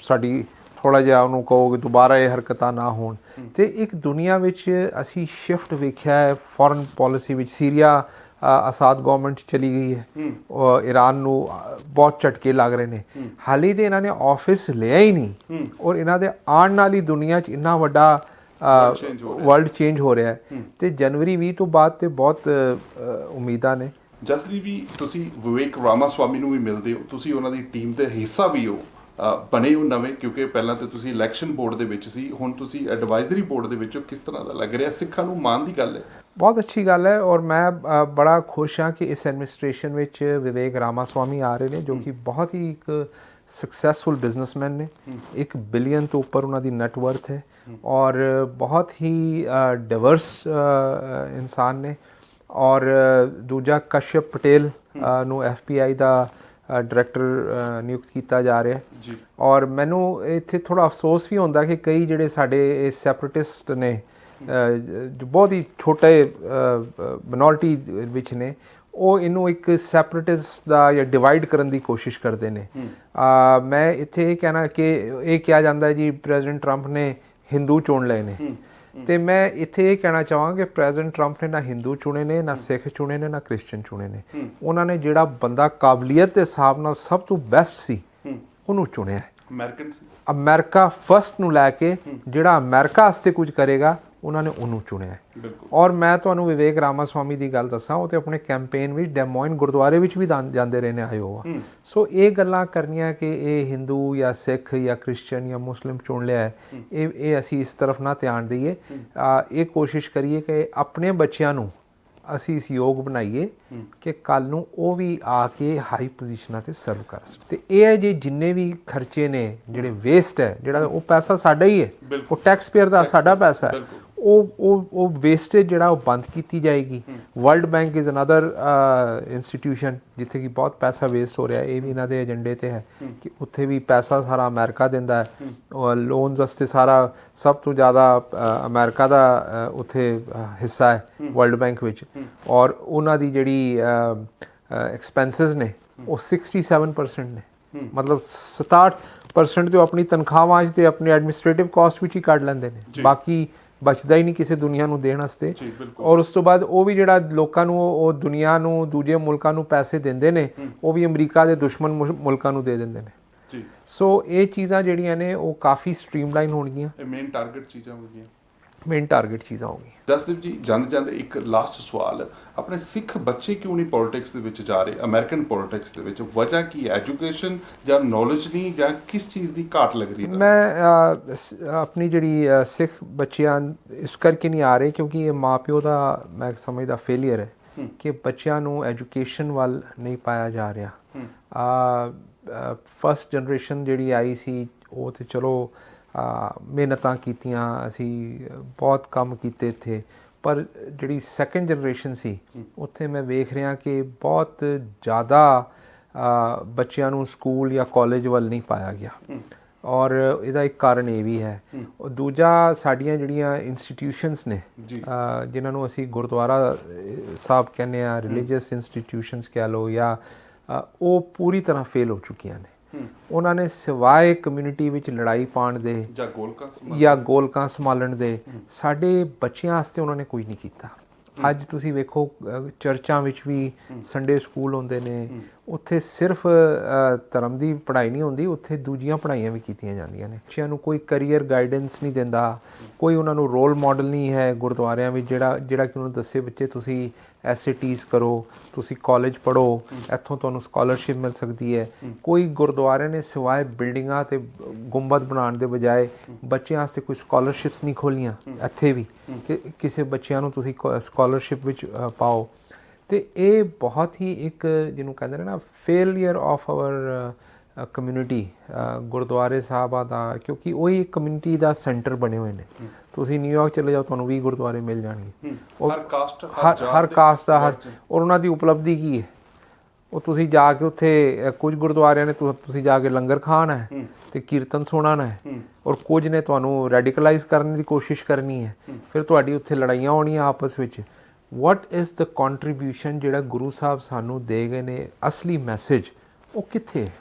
ਸਾਡੀ ਥੋੜਾ ਜਿਹਾ ਉਹਨੂੰ ਕਹੋਗੇ ਦੁਬਾਰਾ ਇਹ ਹਰਕਤਾਂ ਨਾ ਹੋਣ। ਤੇ ਇੱਕ ਦੁਨੀਆ ਵਿੱਚ ਅਸੀਂ ਸ਼ਿਫਟ ਵੇਖਿਆ ਹੈ ਫੋਰਨ ਪਾਲਿਸੀ ਵਿੱਚ ਸੀਰੀਆ ਅਸਾਦ ਗਵਰਨਮੈਂਟ ਚਲੀ ਗਈ ਹੈ। ਔਰ ਈਰਾਨ ਨੂੰ ਬਹੁਤ ਝਟਕੇ ਲੱਗ ਰਹੇ ਨੇ। ਹਾਲੀ ਤੇ ਇਹਨਾਂ ਨੇ ਆਫਿਸ ਲਿਆ ਹੀ ਨਹੀਂ। ਔਰ ਇਹਨਾਂ ਦੇ ਆਉਣ ਨਾਲ ਹੀ ਦੁਨੀਆ 'ਚ ਇੰਨਾ ਵੱਡਾ ਵਰਲਡ ਚੇਂਜ ਹੋ ਰਿਹਾ। ਹੈ ਤੇ ਜਨਵਰੀ 20 ਤੋਂ ਬਾਅਦ ਤੇ ਬਹੁਤ ਉਮੀਦਾਂ ਨੇ। ਜਸਲੀ ਵੀ ਤੁਸੀਂ ਵਿਵੇਕ ਰਾਮਾਸਵਾਮੀ ਨੂੰ ਵੀ ਮਿਲਦੇ ਹੋ ਤੁਸੀਂ ਉਹਨਾਂ ਦੀ ਟੀਮ ਦੇ ਹਿੱਸਾ ਵੀ ਹੋ। ਬਣੇ ਹੋ ਨਵੇਂ ਕਿਉਂਕਿ ਪਹਿਲਾਂ ਤੇ ਤੁਸੀਂ ਇਲੈਕਸ਼ਨ ਬੋਰਡ ਦੇ ਵਿੱਚ ਸੀ ਹੁਣ ਤੁਸੀਂ ਐਡਵਾਈਜ਼ਰੀ ਬੋਰਡ ਦੇ ਵਿੱਚ ਕਿਸ ਤਰ੍ਹਾਂ ਦਾ ਲੱਗ ਰਿਹਾ? ਸਿੱਖਾਂ ਨੂੰ ਮਾਣ ਦੀ ਗੱਲ ਹੈ। ਬਹੁਤ ਅੱਛੀ ਗੱਲ ਹੈ ਔਰ ਮੈਂ ਬੜਾ ਖੁਸ਼ ਹਾਂ ਕਿ ਇਸ ਐਡਮਿਨਿਸਟ੍ਰੇਸ਼ਨ ਵਿੱਚ ਵਿਵੇਕ ਰਾਮਾਸਵਾਮੀ ਆ ਰਹੇ ਨੇ ਜੋ ਕਿ ਬਹੁਤ ਹੀ ਇੱਕ ਸਕਸੈਸਫੁਲ ਬਿਜ਼ਨਸਮੈਨ ਨੇ। 1 ਬਿਲੀਅਨ ਤੋਂ ਉੱਪਰ ਉਹਨਾਂ ਦੀ ਨੈਟ ਵਰਥ ਹੈ ਔਰ ਬਹੁਤ ਹੀ ਡਿਵਰਸ ਇਨਸਾਨ ਨੇ। ਔਰ ਦੂਜਾ ਕਸ਼ਯਪ ਪਟੇਲ ਨੂੰ ਐਫਪੀਆਈ ਦਾ ਡਾਇਰੈਕਟਰ ਨਿਯੁਕਤ ਕੀਤਾ ਜਾ ਰਿਹਾ ਹੈ। ਜੀ। ਔਰ ਮੈਨੂੰ ਇੱਥੇ ਥੋੜਾ ਅਫਸੋਸ ਵੀ ਹੁੰਦਾ ਕਿ ਕਈ ਜਿਹੜੇ ਸਾਡੇ ਇਹ ਸੈਪਰੇਟਿਸਟ ਨੇ ਜੋ ਬਹੁਤ ਹੀ ਛੋਟੇ ਮਿਨੋਰਿਟੀ ਵਿੱਚ ਨੇ ਉਹ ਇਹਨੂੰ ਇੱਕ ਸੈਪਰੇਟਿਸਟ ਦਾ ਜਾਂ ਡਿਵਾਈਡ ਕਰਨ ਦੀ ਕੋਸ਼ਿਸ਼ ਕਰਦੇ ਨੇ। ਆ ਮੈਂ ਇੱਥੇ ਇਹ ਕਹਿਣਾ ਕਿ ਇਹ ਕਿਹਾ ਜਾਂਦਾ ਜੀ ਪ੍ਰੈਜ਼ੀਡੈਂਟ ਟਰੰਪ ਨੇ ਹਿੰਦੂ ਚੁਣ ਲਏ ਨੇ। ਤੇ ਮੈਂ ਇੱਥੇ ਇਹ ਕਹਿਣਾ ਚਾਹਾਂਗਾ ਕਿ ਪ੍ਰੈਜ਼ੀਡੈਂਟ ਟਰੰਪ ਨੇ ਨਾ ਹਿੰਦੂ ਚੁਣੇ ਨੇ ਨਾ ਸਿੱਖ ਚੁਣੇ ਨੇ ਨਾ ਕ੍ਰਿਸਚੀਅਨ ਚੁਣੇ ਨੇ। ਉਹਨਾਂ ਨੇ ਜਿਹੜਾ ਬੰਦਾ ਕਾਬਲੀਅਤ ਦੇ ਹਿਸਾਬ ਨਾਲ ਸਭ ਤੋਂ ਬੈਸਟ ਸੀ ਉਹਨੂੰ ਚੁਣਿਆ ਅਮਰੀਕਨ ਅਮਰੀਕਾ ਫਸਟ ਨੂੰ ਲੈ ਕੇ ਜਿਹੜਾ ਅਮਰੀਕਾ ਵਾਸਤੇ ਕੁਝ ਕਰੇਗਾ ਉਹਨਾਂ ਨੇ ਉਹਨੂੰ ਚੁਣਿਆ ਔਰ ਮੈਂ ਤੁਹਾਨੂੰ ਵਿਵੇਕ ਰਾਮਾਸਵਾਮੀ ਦੀ ਗੱਲ ਦੱਸਾਂ ਉਹ ਤੇ ਆਪਣੇ ਕੈਂਪੇਨ ਵਿੱਚ ਡੈਮੋਇਨ ਗੁਰਦੁਆਰੇ ਵਿੱਚ ਵੀ ਜਾਂਦੇ ਰਹੇ ਨੇ ਆਇਓਵਾ ਸੋ ਇਹ ਗੱਲਾਂ ਕਰਨੀਆਂ ਕਿ ਇਹ ਹਿੰਦੂ ਜਾਂ ਸਿੱਖ ਜਾਂ ਕ੍ਰਿਸਚੀਅਨ ਜਾਂ ਮੁਸਲਿਮ ਚੁਣ ਲਿਆ ਇਹ ਇਹ ਅਸੀਂ ਇਸ ਤਰਫ ਨਾ ਧਿਆਨ ਦਈਏ। ਇਹ ਕੋਸ਼ਿਸ਼ ਕਰੀਏ ਕਿ ਆਪਣੇ ਬੱਚਿਆਂ ਨੂੰ ਅਸੀਂ ਇਸ ਯੋਗ ਬਣਾਈਏ ਕਿ ਕੱਲ ਨੂੰ ਉਹ ਵੀ ਆ ਕੇ ਹਾਈ ਪੋਜੀਸ਼ਨਾਂ ਤੇ ਸਰਵ ਕਰ ਸਕਣ। ਤੇ ਇਹ ਹੈ ਜੇ ਜਿੰਨੇ ਵੀ ਖਰਚੇ ਨੇ ਜਿਹੜੇ ਵੇਸਟ ਹੈ ਜਿਹੜਾ ਉਹ ਪੈਸਾ ਸਾਡਾ ਹੀ ਹੈ। ਉਹ ਟੈਕਸ ਪੇਅਰ ਦਾ ਸਾਡਾ ਪੈਸਾ ਹੈ। ਉਹ ਉਹ ਉਹ ਵੇਸਟੇਜ ਜਿਹੜਾ ਉਹ ਬੰਦ ਕੀਤੀ ਜਾਏਗੀ। World bank is another institution ਜਿੱਥੇ ਕਿ ਬਹੁਤ ਪੈਸਾ ਵੇਸਟ ਹੋ ਰਿਹਾ। ਇਹ ਵੀ ਇਹਨਾਂ ਦੇ ਏਜੰਡੇ ਤੇ ਹੈ ਕਿ ਉੱਥੇ ਵੀ ਪੈਸਾ ਸਾਰਾ ਅਮਰੀਕਾ ਦਿੰਦਾ ਹੈ। ਔਰ ਲੋਨਸ ਵਾਸਤੇ ਸਾਰਾ ਸਭ ਤੋਂ ਜ਼ਿਆਦਾ ਅਮਰੀਕਾ ਦਾ ਉੱਥੇ ਹਿੱਸਾ ਹੈ ਵਰਲਡ ਬੈਂਕ ਵਿੱਚ। ਔਰ ਉਹਨਾਂ ਦੀ ਜਿਹੜੀ ਐਕਸਪੈਂਸਸ ਨੇ ਉਹ 67% ਨੇ। ਮਤਲਬ 67% ਤੇ ਉਹ ਆਪਣੀ ਤਨਖਾਹਾਂ ਤੇ ਆਪਣੀ ਐਡਮਿਨਿਸਟ੍ਰੇਟਿਵ ਕਾਸਟ ਵਿੱਚ ਹੀ ਕੱਢ ਲੈਂਦੇ ਨੇ। ਬਾਕੀ ਬਚਦਾ ਹੀ ਨਹੀਂ ਕਿਸੇ ਦੁਨੀਆ ਨੂੰ ਦੇਣ ਵਾਸਤੇ। ਔਰ ਉਸ ਤੋਂ ਬਾਅਦ ਉਹ ਵੀ ਜਿਹੜਾ ਲੋਕਾਂ ਨੂੰ ਉਹ ਦੁਨੀਆ ਨੂੰ ਦੂਜੇ ਮੁਲਕਾਂ ਨੂੰ ਪੈਸੇ ਦਿੰਦੇ ਨੇ ਉਹ ਵੀ ਅਮਰੀਕਾ ਦੇ ਦੁਸ਼ਮਣ ਮੁਲ- ਮੁਲਕਾਂ ਨੂੰ ਦੇ ਦਿੰਦੇ ਨੇ। ਜੀ। ਸੋ ਇਹ ਚੀਜ਼ਾਂ ਜਿਹੜੀਆਂ ਨੇ ਉਹ ਕਾਫੀ ਸਟ੍ਰੀਮਲਾਈਨ ਹੋਣਗੀਆਂ। ਇਹ ਮੇਨ ਟਾਰਗੇਟ ਚੀਜ਼ਾਂ ਹੋ ਗਈਆਂ। ਮੇਨ ਟਾਰਗੇਟ ਚੀਜ਼ਾਂ ਹੋਣਗੀਆਂ ਜਸਦੀਪ ਜੀ ਜਾਂਦੇ ਜਾਂਦੇ ਇੱਕ ਲਾਸਟ ਸਵਾਲ ਆਪਣੇ ਸਿੱਖ ਬੱਚੇ ਕਿਉਂ ਨਹੀਂ ਪੋਲਿਟਿਕਸ ਦੇ ਵਿੱਚ ਜਾ ਰਹੇ? ਅਮਰੀਕਨ ਪੋਲਿਟਿਕਸ ਦੇ ਵਿੱਚ ਵਜ੍ਹਾ ਕੀ ਹੈ? ਐਜੂਕੇਸ਼ਨ ਜਾਂ ਨੌਲੇਜ ਨਹੀਂ ਜਾਂ ਕਿਸ ਚੀਜ਼ ਦੀ ਘਾਟ ਲੱਗ ਰਹੀ ਹੈ? ਮੈਂ ਆਪਣੀ ਜਿਹੜੀ ਸਿੱਖ ਬੱਚਿਆਂ ਇਸ ਕਰਕੇ ਨਹੀਂ ਆ ਰਹੇ ਕਿਉਂਕਿ ਇਹ ਮਾਪਿਓ ਦਾ ਮੈਂ ਸਮਝਦਾ ਫੇਲਿਅਰ ਹੈ ਕਿ ਬੱਚਿਆਂ ਨੂੰ ਐਜੂਕੇਸ਼ਨ ਵੱਲ ਨਹੀਂ ਪਾਇਆ ਜਾ ਰਿਹਾ। ਆ ਫਸਟ ਜਨਰੇਸ਼ਨ ਜਿਹੜੀ ਆਈ ਸੀ ਉਹ ਤੇ ਚਲੋ ਮਿਹਨਤਾਂ ਕੀਤੀਆਂ ਅਸੀਂ ਬਹੁਤ ਕੰਮ ਕੀਤੇ ਇੱਥੇ। ਪਰ ਜਿਹੜੀ ਸੈਕੰਡ ਜਨਰੇਸ਼ਨ ਸੀ ਉੱਥੇ ਮੈਂ ਵੇਖ ਰਿਹਾ ਕਿ ਬਹੁਤ ਜ਼ਿਆਦਾ ਬੱਚਿਆਂ ਨੂੰ ਸਕੂਲ ਜਾਂ ਕਾਲਜ ਵੱਲ ਨਹੀਂ ਪਾਇਆ ਗਿਆ। ਔਰ ਇਹਦਾ ਇੱਕ ਕਾਰਨ ਇਹ ਵੀ ਹੈ। ਉਹ ਦੂਜਾ ਸਾਡੀਆਂ ਜਿਹੜੀਆਂ ਇੰਸਟੀਟਿਊਸ਼ਨਸ ਨੇ ਜਿਨ੍ਹਾਂ ਨੂੰ ਅਸੀਂ ਗੁਰਦੁਆਰਾ ਸਾਹਿਬ ਕਹਿੰਦੇ ਆ ਰਿਲੀਜੀਅਸ ਇੰਸਟੀਟਿਊਸ਼ਨਸ ਕਹਿ ਲਓ ਜਾਂ ਉਹ ਪੂਰੀ ਤਰ੍ਹਾਂ ਫੇਲ ਹੋ ਚੁੱਕੀਆਂ ਨੇ। ਉਹਨਾਂ ਨੇ ਸਿਵਾਏ ਕਮਿਊਨਿਟੀ ਵਿੱਚ ਲੜਾਈ ਪਾਉਣ ਦੇ ਜਾਂ ਗੋਲਕਾ ਜਾਂ ਗੋਲਕਾਂ ਸੰਭਾਲਣ ਦੇ ਸਾਡੇ ਬੱਚਿਆਂ ਵਾਸਤੇ ਉਹਨਾਂ ਨੇ ਕੁਝ ਨਹੀਂ ਕੀਤਾ। ਅੱਜ ਤੁਸੀਂ ਵੇਖੋ ਚਰਚਾਂ ਵਿੱਚ ਵੀ ਸੰਡੇ ਸਕੂਲ ਹੁੰਦੇ ਨੇ ਉੱਥੇ ਸਿਰਫ ਧਰਮ ਦੀ ਪੜ੍ਹਾਈ ਨਹੀਂ ਹੁੰਦੀ ਉੱਥੇ ਦੂਜੀਆਂ ਪੜ੍ਹਾਈਆਂ ਵੀ ਕੀਤੀਆਂ ਜਾਂਦੀਆਂ ਨੇ। ਬੱਚਿਆਂ ਨੂੰ ਕੋਈ ਕੈਰੀਅਰ ਗਾਈਡੈਂਸ ਨਹੀਂ ਦਿੰਦਾ ਕੋਈ ਉਹਨਾਂ ਨੂੰ ਰੋਲ ਮਾਡਲ ਨਹੀਂ ਹੈ ਗੁਰਦੁਆਰਿਆਂ ਵਿੱਚ ਜਿਹੜਾ ਜਿਹੜਾ ਕਿ ਉਹਨਾਂ ਨੂੰ ਦੱਸੇ ਬੱਚੇ ਤੁਸੀਂ ਐਸਏਟੀਜ਼ ਕਰੋ, ਤੁਸੀਂ ਕਾਲਜ ਪੜੋ ਇੱਥੋਂ ਤੁਹਾਨੂੰ ਸਕਾਲਰਸ਼ਿਪ ਮਿਲ ਸਕਦੀ ਹੈ। ਕੋਈ ਗੁਰਦੁਆਰੇ ਨੇ ਸਿਵਾਏ ਬਿਲਡਿੰਗਾਂ ਤੇ ਗੁੰਬਦ ਬਣਾਉਣ ਦੇ ਬਜਾਏ ਬੱਚਿਆਂ ਵਾਸਤੇ ਕੋਈ ਸਕਾਲਰਸ਼ਿਪਸ ਨਹੀਂ ਖੋਲੀਆਂ ਇੱਥੇ ਵੀ। ਕਿ ਕਿਸੇ ਬੱਚਿਆਂ ਨੂੰ ਤੁਸੀਂ ਸਕਾਲਰਸ਼ਿਪ ਵਿੱਚ ਪਾਓ। ਤੇ ਇਹ ਬਹੁਤ ਹੀ ਇੱਕ ਜਿਹਨੂੰ ਕਹਿੰਦੇ ਨੇ ਨਾ ਫੇਲਿਅਰ ਆਫ ਆਵਰ ਕਮਿਊਨਿਟੀ ਗੁਰਦੁਆਰੇ ਸਾਹਿਬਾਂ ਦਾ ਕਿਉਂਕਿ ਉਹੀ ਇੱਕ ਕਮਿਊਨਿਟੀ ਦਾ ਸੈਂਟਰ ਬਣੇ ਹੋਏ ਨੇ। ਤੁਸੀਂ ਨਿਊਯਾਰਕ ਚਲੇ ਜਾਓ ਤੁਹਾਨੂੰ 20 ਗੁਰਦੁਆਰੇ ਮਿਲ ਜਾਣਗੇ। ਹਰ ਕਾਸਟ ਹਰ ਹਰ ਕਾਸਟ ਦਾ ਹਰ। ਔਰ ਉਹਨਾਂ ਦੀ ਉਪਲਬਧੀ ਕੀ ਹੈ? ਉਹ ਤੁਸੀਂ ਜਾ ਕੇ ਉੱਥੇ ਕੁਝ ਗੁਰਦੁਆਰਿਆਂ ਨੇ ਤੁਸੀਂ ਜਾ ਕੇ ਲੰਗਰ ਖਾਣਾ ਹੈ ਤੇ ਕੀਰਤਨ ਸੁਣਾਣਾ ਹੈ ਔਰ ਕੁਝ ਨੇ ਤੁਹਾਨੂੰ ਰੈਡੀਕਲਾਈਜ਼ ਕਰਨ ਦੀ ਕੋਸ਼ਿਸ਼ ਕਰਨੀ ਹੈ। ਫਿਰ ਤੁਹਾਡੀ ਉੱਥੇ ਲੜਾਈਆਂ ਹੋਣੀਆਂ ਆਪਸ ਵਿੱਚ। ਵਾਟ ਇਜ਼ ਦ ਕੰਟਰੀਬਿਊਸ਼ਨ ਜਿਹੜਾ ਗੁਰੂ ਸਾਹਿਬ ਸਾਨੂੰ ਦੇ ਗਏ ਨੇ? ਅਸਲੀ ਮੈਸੇਜ ਉਹ ਕਿੱਥੇ ਹੈ?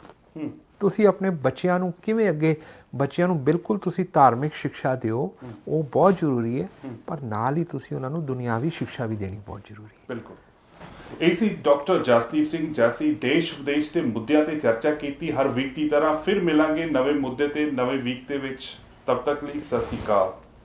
ਤੁਸੀਂ ਆਪਣੇ ਬੱਚਿਆਂ ਨੂੰ ਕਿਵੇਂ ਅੱਗੇ, ਬੱਚਿਆਂ ਨੂੰ ਬਿਲਕੁਲ ਤੁਸੀਂ ਧਾਰਮਿਕ ਸਿੱਖਿਆ ਦਿਓ, ਉਹ ਬਹੁਤ ਜ਼ਰੂਰੀ ਹੈ, ਪਰ ਨਾਲ ਹੀ ਤੁਸੀਂ ਉਹਨਾਂ ਨੂੰ ਦੁਨਿਆਵੀ ਸਿੱਖਿਆ ਵੀ ਦੇਣੀ ਬਹੁਤ ਜ਼ਰੂਰੀ ਹੈ। ਬਿਲਕੁਲ। ਇਹ ਸੀ ਡਾਕਟਰ ਜਸਦੀਪ ਸਿੰਘ ਜੈਸੀ ਦੇਸ਼ ਵਿਦੇਸ਼ ਦੇ ਮੁੱਦਿਆਂ ਤੇ ਚਰਚਾ ਕੀਤੀ, ਹਰ ਵੀਕ ਦੀ ਤਰ੍ਹਾਂ ਫਿਰ ਮਿਲਾਂਗੇ ਨਵੇਂ ਮੁੱਦੇ ਤੇ ਨਵੇਂ ਵੀਕ ਦੇ ਵਿੱਚ। ਤਬ ਤੱਕ ਲਈ ਸਤਿ ਸ਼੍ਰੀ ਅਕਾਲ।